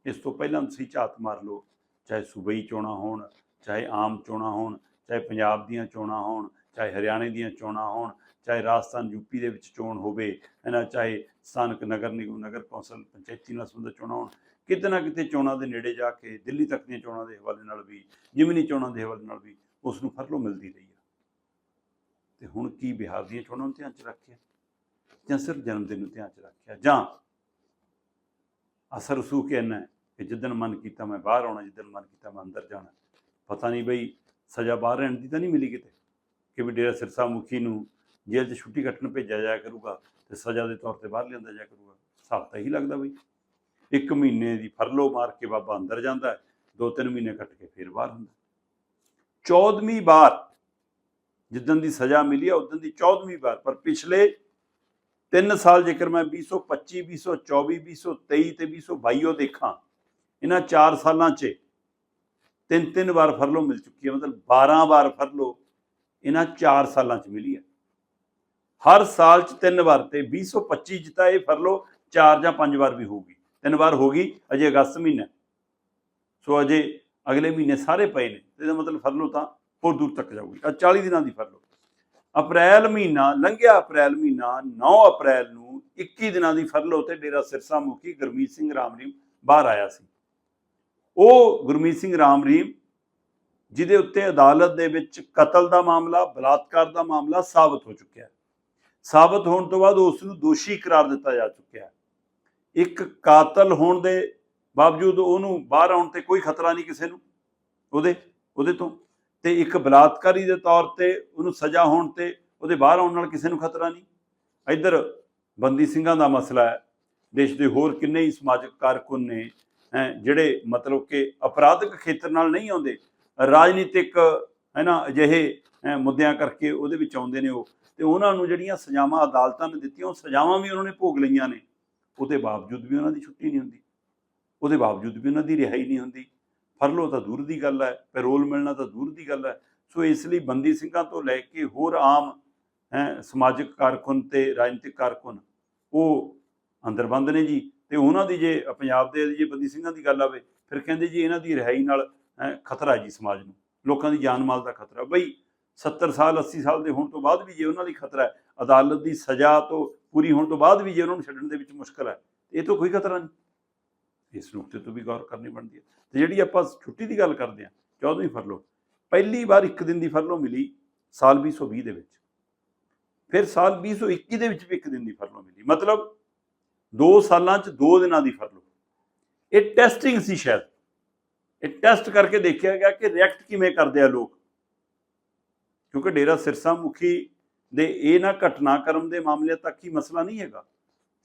ਇਸ ਤੋਂ ਪਹਿਲਾਂ ਤੁਸੀਂ ਝਾਤ ਮਾਰ ਲਓ, ਚਾਹੇ ਸੂਬਈ ਚੋਣਾਂ ਹੋਣ, ਚਾਹੇ ਆਮ ਚੋਣਾਂ ਹੋਣ, ਚਾਹੇ ਪੰਜਾਬ ਦੀਆਂ ਚੋਣਾਂ ਹੋਣ, ਚਾਹੇ ਹਰਿਆਣੇ ਦੀਆਂ ਚੋਣਾਂ ਹੋਣ, ਚਾਹੇ ਰਾਜਸਥਾਨ, ਯੂਪੀ ਦੇ ਵਿੱਚ ਚੋਣ ਹੋਵੇ ਇਹਨਾਂ ਚਾਹੇ ਸਥਾਨਕ ਨਗਰ ਨਿਗਮ, ਨਗਰ ਕੌਂਸਲ, ਪੰਚਾਇਤੀ ਨਾਲ ਸੰਬੰਧਿਤ ਚੋਣਾਂ ਹੋਣ ਕਿਤੇ ਨਾ ਕਿਤੇ ਚੋਣਾਂ ਦੇ ਨੇੜੇ ਜਾ ਕੇ, ਦਿੱਲੀ ਤੱਕ ਦੀਆਂ ਚੋਣਾਂ ਦੇ ਹਵਾਲੇ ਨਾਲ ਵੀ, ਜਿਮਨੀ ਚੋਣਾਂ ਦੇ ਹਵਾਲੇ ਨਾਲ ਵੀ ਉਸ ਨੂੰ ਫਰਲੋ ਮਿਲਦੀ ਰਹੀ ਹੈ ਤੇ ਹੁਣ ਕੀ ਬਿਹਾਰ ਦੀਆਂ ਚੋਣਾਂ ਨੂੰ ਧਿਆਨ ਚ ਰੱਖਿਆ? ਜਾਂ ਸਿਰਫ ਜਨਮ ਦਿਨ ਨੂੰ ਧਿਆਨ ਚ ਰੱਖਿਆ? ਜਾਂ ਅਸਰ ਰਸੂਖ ਇੰਨਾ ਹੈ ਕਿ ਜਿੱਦਣ ਮਨ ਕੀਤਾ ਮੈਂ ਬਾਹਰ ਆਉਣਾ, ਜਿੱਦਣ ਮਨ ਕੀਤਾ ਮੈਂ ਅੰਦਰ ਜਾਣਾ। ਪਤਾ ਨਹੀਂ ਬਈ ਸਜ਼ਾ ਬਾਹਰ ਰਹਿਣ ਦੀ ਤਾਂ ਨਹੀਂ ਮਿਲੀ ਕਿਤੇ। ਕਿ ਵੀ ਡੇਰਾ ਸਿਰਸਾ ਮੁਖੀ ਨੂੰ ਜੇਲ੍ਹ 'ਚ ਛੁੱਟੀ ਕੱਟਣ ਭੇਜਿਆ ਜਾਇਆ ਕਰੂਗਾ ਤੇ ਸਜ਼ਾ ਦੇ ਤੌਰ ਤੇ ਬਾਹਰ ਲਿਆਂਦਾ ਜਾਇਆ ਕਰੂਗਾ। ਹਿਸਾਬ ਤਾਂ ਇਹੀ ਲੱਗਦਾ ਬਈ। ਇੱਕ ਮਹੀਨੇ ਦੀ ਫਰਲੋ ਮਾਰ ਕੇ ਬਾਬਾ ਅੰਦਰ ਜਾਂਦਾ ਹੈ, ਦੋ ਤਿੰਨ ਮਹੀਨੇ ਕੱਟ ਕੇ ਫਿਰ ਬਾਹਰ ਹੁੰਦਾ 14ਵੀਂ ਵਾਰ ਜਿੱਦਣ ਦੀ ਸਜ਼ਾ ਮਿਲੀ ਹੈ ਉਦੋਂ ਦੀ 14ਵੀਂ ਵਾਰ। ਪਰ ਪਿਛਲੇ 3 ਸਾਲ ਜੇਕਰ ਮੈਂ 2025 2024 2023 ਤੇ 2022 ਉਹ ਦੇਖਾਂ ਇਹਨਾਂ 4 ਸਾਲਾਂ 'ਚ ਤਿੰਨ ਤਿੰਨ ਵਾਰ ਫਰਲੋ ਮਿਲ ਚੁੱਕੀ ਹੈ। ਮਤਲਬ 12 ਵਾਰ ਫਰਲੋ ਇਹਨਾਂ 4 ਸਾਲਾਂ 'ਚ ਮਿਲੀ ਹੈ। ਹਰ ਸਾਲ 'ਚ ਤਿੰਨ ਵਾਰ ਤੇ 2025 'ਚ ਤਾਂ ਇਹ ਫਰਲੋ 4 ਜਾਂ 5 ਵਾਰ ਵੀ ਹੋਊਗੀ। ਤਿੰਨ ਵਾਰ ਹੋ ਗਈ, ਅਜੇ ਅਗਸਤ ਮਹੀਨਾ। ਸੋ ਅਜੇ ਅਗਲੇ ਮਹੀਨੇ ਸਾਰੇ ਪਏ ਨੇ ਇਹਦਾ ਮਤਲਬ ਫਰਲੋ ਤਾਂ ਹੋਰ ਦੂਰ ਤੱਕ ਜਾਊਗੀ ਆ 40 ਦਿਨਾਂ ਦੀ ਫਰਲੋ। ਅਪ੍ਰੈਲ ਮਹੀਨਾ, ਲੰਘਿਆ ਅਪ੍ਰੈਲ ਮਹੀਨਾ 9 ਅਪ੍ਰੈਲ ਨੂੰ 21 ਦਿਨਾਂ ਦੀ ਫਰਲੋ ਤੇ ਡੇਰਾ ਸਿਰਸਾ ਮੁਖੀ ਗੁਰਮੀਤ ਸਿੰਘ ਰਾਮਰੀਮ ਬਾਹਰ ਆਇਆ ਸੀ। ਉਹ ਗੁਰਮੀਤ ਸਿੰਘ ਰਾਮਰੀਮ, ਜਿਹਦੇ ਉੱਤੇ ਅਦਾਲਤ ਦੇ ਵਿੱਚ ਕਤਲ ਦਾ ਮਾਮਲਾ, ਬਲਾਤਕਾਰ ਦਾ ਮਾਮਲਾ ਸਾਬਤ ਹੋ ਚੁੱਕਿਆ। ਹੈ ਸਾਬਤ ਹੋਣ ਤੋਂ ਬਾਅਦ ਉਸ ਨੂੰ ਦੋਸ਼ੀ ਕਰਾਰ ਦਿੱਤਾ ਜਾ ਚੁੱਕਿਆ। ਹੈ ਇੱਕ ਕਾਤਲ ਹੋਣ ਦੇ ਬਾਵਜੂਦ ਉਹਨੂੰ ਬਾਹਰ ਆਉਣ ਤੇ ਕੋਈ ਖਤਰਾ ਨਹੀਂ ਕਿਸੇ ਨੂੰ ਉਹਦੇ ਉਹਦੇ ਤੋਂ। ਤੇ ਇੱਕ ਬਲਾਤਕਾਰੀ ਦੇ ਤੌਰ ਤੇ ਉਹਨੂੰ ਸਜ਼ਾ ਹੋਣ ਤੇ ਉਹਦੇ ਬਾਹਰ ਆਉਣ ਨਾਲ ਕਿਸੇ ਨੂੰ ਖਤਰਾ ਨਹੀਂ। ਇੱਧਰ ਬੰਦੀ ਸਿੰਘਾਂ ਦਾ ਮਸਲਾ ਹੈ। ਦੇਸ਼ ਦੇ ਹੋਰ ਕਿੰਨੇ ਹੀ ਸਮਾਜਿਕ ਕਾਰਕੁਨ ਨੇ ਹੈਂ, ਜਿਹੜੇ ਮਤਲਬ ਕਿ ਅਪਰਾਧਿਕ ਖੇਤਰ ਨਾਲ ਨਹੀਂ ਆਉਂਦੇ। ਰਾਜਨੀਤਿਕ ਹੈ ਨਾ ਅਜਿਹੇ ਮੁੱਦਿਆਂ ਕਰਕੇ ਉਹਦੇ ਵਿੱਚ ਆਉਂਦੇ ਨੇ ਉਹ। ਤੇ ਉਹਨਾਂ ਨੂੰ ਜਿਹੜੀਆਂ ਸਜ਼ਾਵਾਂ ਅਦਾਲਤਾਂ ਨੇ ਦਿੱਤੀਆਂ ਉਹ ਸਜ਼ਾਵਾਂ ਵੀ ਉਹਨਾਂ ਨੇ ਭੋਗ ਲਈਆਂ ਨੇ। ਉਹਦੇ ਬਾਵਜੂਦ ਵੀ ਉਹਨਾਂ ਦੀ ਛੁੱਟੀ ਨਹੀਂ ਹੁੰਦੀ। ਉਹਦੇ ਬਾਵਜੂਦ ਵੀ ਉਹਨਾਂ ਦੀ ਰਿਹਾਈ ਨਹੀਂ ਹੁੰਦੀ। ਫਰਲੋ ਤਾਂ ਦੂਰ ਦੀ ਗੱਲ ਹੈ, ਪੈਰੋਲ ਮਿਲਣਾ ਤਾਂ ਦੂਰ ਦੀ ਗੱਲ ਹੈ। ਸੋ ਇਸ ਲਈ ਬੰਦੀ ਸਿੰਘਾਂ ਤੋਂ ਲੈ ਕੇ ਹੋਰ ਆਮ, ਹੈ, ਸਮਾਜਿਕ ਕਾਰਕੁਨ ਤੇ ਰਾਜਨੀਤਿਕ ਕਾਰਕੁਨ, ਉਹ ਅੰਦਰ ਬੰਦ ਨੇ ਜੀ। ਤੇ ਉਹਨਾਂ ਦੀ ਜੇ, ਪੰਜਾਬ ਦੇ ਜੇ ਬੰਦੀ ਸਿੰਘਾਂ ਦੀ ਗੱਲ ਆਵੇ, ਫਿਰ ਕਹਿੰਦੇ ਜੀ ਇਹਨਾਂ ਦੀ ਰਿਹਾਈ ਨਾਲ ਖਤਰਾ ਜੀ ਸਮਾਜ ਨੂੰ। ਲੋਕਾਂ ਦੀ ਜਾਨ ਮਾਲ ਦਾ ਖਤਰਾ। ਬਈ 70 ਸਾਲ 80 ਸਾਲ ਦੇ ਹੋਣ ਤੋਂ ਬਾਅਦ ਵੀ ਜੇ ਉਹਨਾਂ ਲਈ ਖਤਰਾ ਹੈ, ਅਦਾਲਤ ਦੀ ਸਜ਼ਾ ਤੋਂ ਪੂਰੀ ਹੋਣ ਤੋਂ ਬਾਅਦ ਵੀ ਜੇ ਉਹਨਾਂ ਨੂੰ ਛੱਡਣ ਦੇ ਵਿੱਚ ਮੁਸ਼ਕਲ ਹੈ ਇਹ ਤੋਂ ਕੋਈ ਖਤਰਾ ਨਹੀਂ। ਇਸ ਨੁਕਤੇ ਤੋਂ ਵੀ ਗੌਰ ਕਰਨੀ ਬਣਦੀ ਹੈ। ਤੇ ਜਿਹੜੀ ਆਪਾਂ ਛੁੱਟੀ ਦੀ ਗੱਲ ਕਰਦੇ ਹਾਂ 14ਵੀਂ ਫਰਲੋ, ਪਹਿਲੀ ਵਾਰ ਇੱਕ ਦਿਨ ਦੀ ਫਰਲੋ ਮਿਲੀ ਸਾਲ 2020 ਦੇ ਵਿੱਚ। ਫਿਰ ਸਾਲ 2021 ਦੇ ਵਿੱਚ ਵੀ ਇੱਕ ਦਿਨ ਦੀ ਫਰਲੋ ਮਿਲੀ। ਮਤਲਬ 2 ਸਾਲਾਂ 'ਚ 2 ਦਿਨਾਂ ਦੀ ਫਰਲੋ। ਇਹ ਟੈਸਟਿੰਗ ਸੀ ਸ਼ਾਇਦ। ਇਹ ਟੈਸਟ ਕਰਕੇ ਦੇਖਿਆ ਗਿਆ ਕਿ ਰਿਐਕਟ ਕਿਵੇਂ ਕਰਦੇ ਆ ਲੋਕ। ਕਿਉਂਕਿ ਡੇਰਾ ਸਿਰਸਾ ਮੁਖੀ ਦੇ ਇਹ ਨਾ ਘਟਨਾਕ੍ਰਮ ਦੇ ਮਾਮਲੇ ਤੱਕ ਹੀ ਮਸਲਾ ਨਹੀਂ ਹੈਗਾ।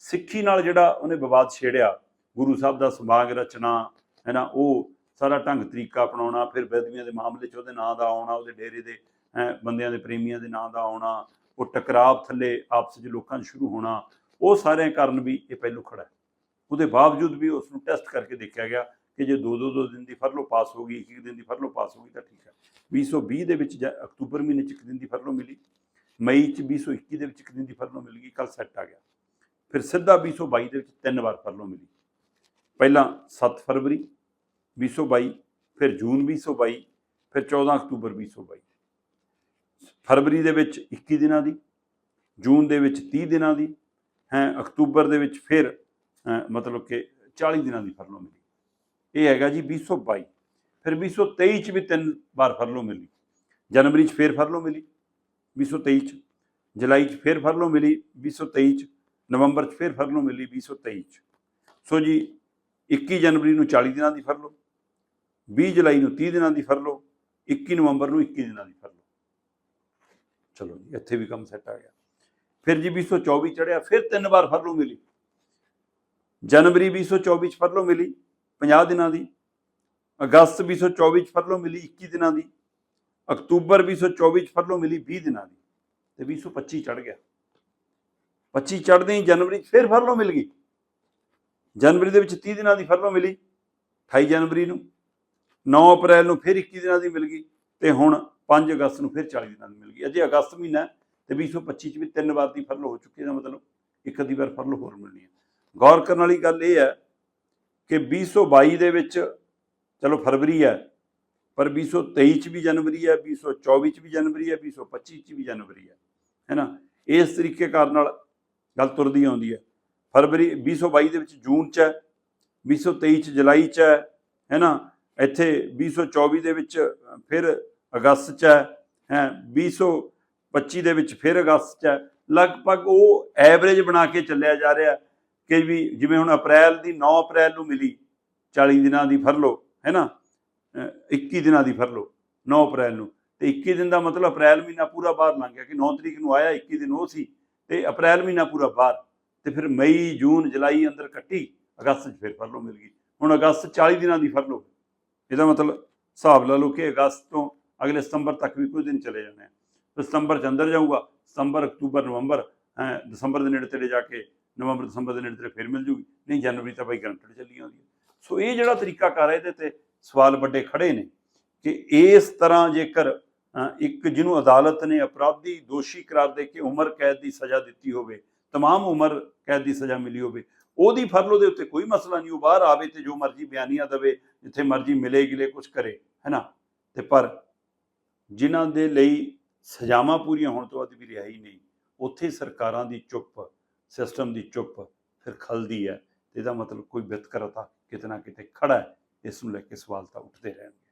ਸਿੱਖੀ ਨਾਲ ਜਿਹੜਾ ਉਹਨੇ ਵਿਵਾਦ ਛੇੜਿਆ, ਗੁਰੂ ਸਾਹਿਬ ਦਾ ਸਮਾਗ ਰਚਨਾ ਹੈ ਨਾ ਉਹ ਸਾਰਾ ਢੰਗ ਤਰੀਕਾ ਅਪਣਾਉਣਾ, ਫਿਰ ਬੇਦਵੀਆਂ ਦੇ ਮਾਮਲੇ 'ਚ ਉਹਦੇ ਨਾਂ ਦਾ ਆਉਣਾ, ਉਹਦੇ ਡੇਰੇ ਦੇ ਬੰਦਿਆਂ ਦੇ ਪ੍ਰੇਮੀਆਂ ਦੇ ਨਾਂ ਦਾ ਆਉਣਾ, ਉਹ ਟਕਰਾਵ ਥੱਲੇ ਆਪਸ ਵਿੱਚ ਲੋਕਾਂ 'ਚ ਸ਼ੁਰੂ ਹੋਣਾ, ਉਹ ਸਾਰੇ ਕਾਰਨ ਵੀ ਇਹ ਪਹਿਲੂ ਖੜਾ ਹੈ। ਉਹਦੇ ਬਾਵਜੂਦ ਵੀ ਉਸ ਨੂੰ ਟੈਸਟ ਕਰਕੇ ਦੇਖਿਆ ਗਿਆ ਕਿ ਜੇ ਦੋ ਦੋ ਦੋ ਦਿਨ ਦੀ ਫਰਲੋ ਪਾਸ ਹੋ ਗਈ, ਇੱਕ ਇੱਕ ਦਿਨ ਦੀ ਫਰਲੋ ਪਾਸ ਹੋ ਗਈ ਤਾਂ ਠੀਕ ਹੈ। 2020 ਦੇ ਵਿੱਚ ਜਾਂ ਅਕਤੂਬਰ ਮਹੀਨੇ 'ਚ ਇੱਕ ਦਿਨ ਦੀ ਫਰਲੋ ਮਿਲੀ। ਮਈ 'ਚ 2021 ਦੇ ਵਿੱਚ ਇੱਕ ਦਿਨ ਦੀ ਫਰਲੋ ਮਿਲ ਗਈ ਕੱਲ ਸੈੱਟ ਆ ਗਿਆ। ਫਿਰ ਸਿੱਧਾ 2022 ਦੇ ਵਿੱਚ ਤਿੰਨ ਵਾਰ ਫਰਲੋ ਮਿਲੀ। ਪਹਿਲਾਂ 7 ਫਰਵਰੀ 2022 ਫਿਰ ਜੂਨ 2022 ਫਿਰ 14 ਅਕਤੂਬਰ 2022 ਫਰਵਰੀ ਦੇ ਵਿੱਚ 21 ਦਿਨਾਂ ਦੀ, ਜੂਨ ਦੇ ਵਿੱਚ 30 ਦਿਨਾਂ ਦੀ, ਹੈ, ਅਕਤੂਬਰ ਦੇ ਵਿੱਚ ਫਿਰ ਮਤਲਬ ਕਿ 40 ਦਿਨਾਂ ਦੀ ਫਰਲੋ ਮਿਲੀ। ਇਹ ਹੈਗਾ ਜੀ 2022 ਫਿਰ 2023 ਚ ਵੀ ਤਿੰਨ ਵਾਰ ਫਰਲੋ ਮਿਲੀ। ਜਨਵਰੀ ਚ ਫਿਰ ਫਰਲੋ ਮਿਲੀ। 2023 ਚ, ਜੁਲਾਈ ਚ ਫਿਰ ਫਰਲੋ ਮਿਲੀ 2023 ਚ, ਨਵੰਬਰ ਚ ਫਿਰ ਫਰਲੋ ਮਿਲੀ 2023 ਚ। ਸੋ ਜੀ 21 ਜਨਵਰੀ ਨੂੰ 40 ਦਿਨਾਂ ਦੀ ਫਰਲੋ 20 ਜੁਲਾਈ ਨੂੰ 30 ਦਿਨਾਂ ਦੀ ਫਰਲੋ 21 ਨਵੰਬਰ ਨੂੰ 21 ਦਿਨਾਂ ਦੀ ਫਰਲੋ। ਚਲੋ ਜੀ, ਇੱਥੇ ਵੀ ਕੰਮ ਸੈੱਟ ਆ ਗਿਆ। ਫਿਰ ਜੀ 2024 ਚੜਿਆ ਫਿਰ ਤਿੰਨ ਵਾਰ ਫਰਲੋ ਮਿਲੀ। ਜਨਵਰੀ 2024 ਚ ਫਰਲੋ ਮਿਲੀ 50 ਦਿਨਾਂ ਦੀ। ਅਗਸਤ 2024 ਚ ਫਰਲੋ ਮਿਲੀ 21 ਦਿਨਾਂ ਦੀ। ਅਕਤੂਬਰ 2024 ਚ ਫਰਲੋ ਮਿਲੀ 20 ਦਿਨਾਂ ਦੀ ਤੇ 2025 ਚੜ ਗਿਆ। 25 ਚੜ੍ਹਦੇ ਹੀ ਜਨਵਰੀ 'ਚ ਫਿਰ ਫਰਲੋ ਮਿਲ ਗਈ। ਜਨਵਰੀ ਦੇ ਵਿੱਚ 30 ਦਿਨਾਂ ਦੀ ਫਰਲੋ ਮਿਲੀ 28 ਜਨਵਰੀ ਨੂੰ 9 ਅਪ੍ਰੈਲ ਨੂੰ ਫਿਰ 21 ਦਿਨਾਂ ਦੀ ਮਿਲ ਗਈ ਤੇ ਹੁਣ 5 ਅਗਸਤ ਨੂੰ ਫਿਰ 40 ਦਿਨਾਂ ਦੀ ਮਿਲ ਗਈ। ਅਜੇ ਅਗਸਤ ਮਹੀਨਾ ਹੈ ਤੇ 2025 ਚ ਵੀ ਤਿੰਨ ਵਾਰ ਦੀ ਫਰਲੋ ਹੋ ਚੁੱਕੀ ਹੈ ਦਾ ਮਤਲਬ ਇੱਕ ਅੱਧੀ ਵਾਰ ਫਰਲੋ ਹੋਰ ਮਿਲਣੀ ਹੈ। ਗੌਰ ਕਰਨ ਵਾਲੀ ਗੱਲ ਇਹ ਹੈ ਕਿ 2022 ਦੇ ਵਿੱਚ, ਚਲੋ ਫਰਵਰੀ ਹੈ ਪਰ 2023 ਚ ਵੀ ਜਨਵਰੀ ਹੈ 2024 ਚ ਵੀ ਜਨਵਰੀ ਹੈ 2025 ਚ ਵੀ ਜਨਵਰੀ ਹੈ ਹੈ ਨਾ? ਇਸ ਤਰੀਕੇ ਕਾਰ ਨਾਲ ਗੱਲ ਤੁਰਦੀ ਆਉਂਦੀ ਹੈ। ਫਰਵਰੀ 2022 ਦੇ ਵਿੱਚ ਜੂਨ ਚ ਹੈ 2023 ਚ ਜੁਲਾਈ ਚ ਹੈ ਹੈ ਨਾ? ਇੱਥੇ 2024 ਦੇ ਵਿੱਚ ਫਿਰ ਅਗਸਤ ਚ ਹੈ ਹੈ? 2025 ਦੇ ਵਿੱਚ ਫਿਰ ਅਗਸਤ ਚ ਹੈ। ਲਗਭਗ ਉਹ ਐਵਰੇਜ ਬਣਾ ਕੇ ਚੱਲਿਆ ਜਾ ਰਿਹਾ ਕਿ ਵੀ ਜਿਵੇਂ ਹੁਣ ਅਪ੍ਰੈਲ ਦੀ 9 ਅਪ੍ਰੈਲ ਨੂੰ ਮਿਲੀ 40 ਦਿਨਾਂ ਦੀ ਫਰਲੋ ਹੈ ਨਾ? 21 ਦਿਨਾਂ ਦੀ ਫਰਲੋ 9 ਅਪ੍ਰੈਲ ਨੂੰ। ਤੇ 21 ਦਿਨ ਦਾ ਮਤਲਬ ਅਪ੍ਰੈਲ ਮਹੀਨਾ ਪੂਰਾ ਬਾਹਰ ਲੰਘ ਗਿਆ ਕਿ 9 ਤਰੀਕ ਨੂੰ ਆਇਆ 21 ਦਿਨ ਉਹ ਸੀ। ਤੇ ਅਪ੍ਰੈਲ ਮਹੀਨਾ ਪੂਰਾ ਬਾਹਰ। ਤੇ ਫਿਰ ਮਈ, ਜੂਨ, ਜੁਲਾਈ ਅੰਦਰ ਕੱਟੀ, ਅਗਸਤ 'ਚ ਫਿਰ ਫਰਲੋ ਮਿਲ ਗਈ। ਹੁਣ ਅਗਸਤ 'ਚ 40 ਦਿਨਾਂ ਦੀ ਫਰਲੋ ਇਹਦਾ ਮਤਲਬ ਹਿਸਾਬ ਲਾ ਲਓ ਕਿ ਅਗਸਤ ਤੋਂ ਅਗਲੇ ਸਤੰਬਰ ਤੱਕ ਵੀ ਕੁਝ ਦਿਨ ਚਲੇ ਜਾਣੇ ਆ ਸਤੰਬਰ 'ਚ ਅੰਦਰ ਜਾਊਗਾ, ਸਤੰਬਰ, ਅਕਤੂਬਰ, ਨਵੰਬਰ ਦਸੰਬਰ ਦੇ ਨੇੜੇ ਤੇੜੇ ਜਾ ਕੇ ਨਵੰਬਰ, ਦਸੰਬਰ ਦੇ ਨੇੜੇ ਤੇੜੇ ਫਿਰ ਮਿਲ ਜੂਗੀ। ਨਹੀਂ, ਜਨਵਰੀ ਤਾਂ ਬਾਈ ਗਰੰਟਡ ਚੱਲੀ ਆਉਂਦੀ ਹੈ। ਸੋ ਇਹ ਜਿਹੜਾ ਤਰੀਕਾ ਕਰ ਇਹਦੇ ਤੇ ਸਵਾਲ ਵੱਡੇ ਖੜੇ ਨੇ ਕਿ ਇਸ ਤਰ੍ਹਾਂ ਜੇਕਰ ਅ, ਇੱਕ ਜਿਹਨੂੰ ਅਦਾਲਤ ਨੇ ਅਪਰਾਧੀ ਦੋਸ਼ੀ ਕਰਾਰ ਦੇ ਕੇ ਉਮਰ ਕੈਦ ਦੀ ਸਜ਼ਾ ਦਿੱਤੀ ਹੋਵੇ तमाम ਉਮਰ ਕੈਦ ਦੀ ਸਜ਼ਾ ਮਿਲੀ ਹੋਵੇ ਉਹਦੀ ਫਰਲੋ ਦੇ ਉੱਤੇ ਕੋਈ ਮਸਲਾ ਨਹੀਂ ਉਹ ਬਾਹਰ ਆਵੇ ਤੇ ਜੋ ਮਰਜ਼ੀ ਬਿਆਨੀਆਂ ਦੇਵੇ ਜਿੱਥੇ ਮਰਜ਼ੀ ਮਿਲੇ ਗਿਲੇ ਕੁਝ ਕਰੇ ਹੈਨਾ ਤੇ ਪਰ ਜਿਨ੍ਹਾਂ ਦੇ ਲਈ ਸਜ਼ਾਵਾਂ ਪੂਰੀਆਂ ਹੋਣ ਤੋਂ ਬਾਅਦ ਵੀ ਰਿਹਾਈ ਨਹੀਂ ਉੱਥੇ ਸਰਕਾਰਾਂ ਦੀ ਚੁੱਪ ਸਿਸਟਮ ਦੀ ਚੁੱਪ ਫਿਰ ਖਲਦੀ ਹੈ ਤੇ ਇਹਦਾ ਮਤਲਬ ਕੋਈ ਵਿਤਕਰਤਾ ਕਿਤੇ ਨਾ ਕਿਤੇ ਖੜਾ ਹੈ ਇਸ ਨੂੰ ਲੈ ਕੇ ਸਵਾਲ ਤਾਂ ਉੱਠਦੇ ਰਹਿਣਗੇ।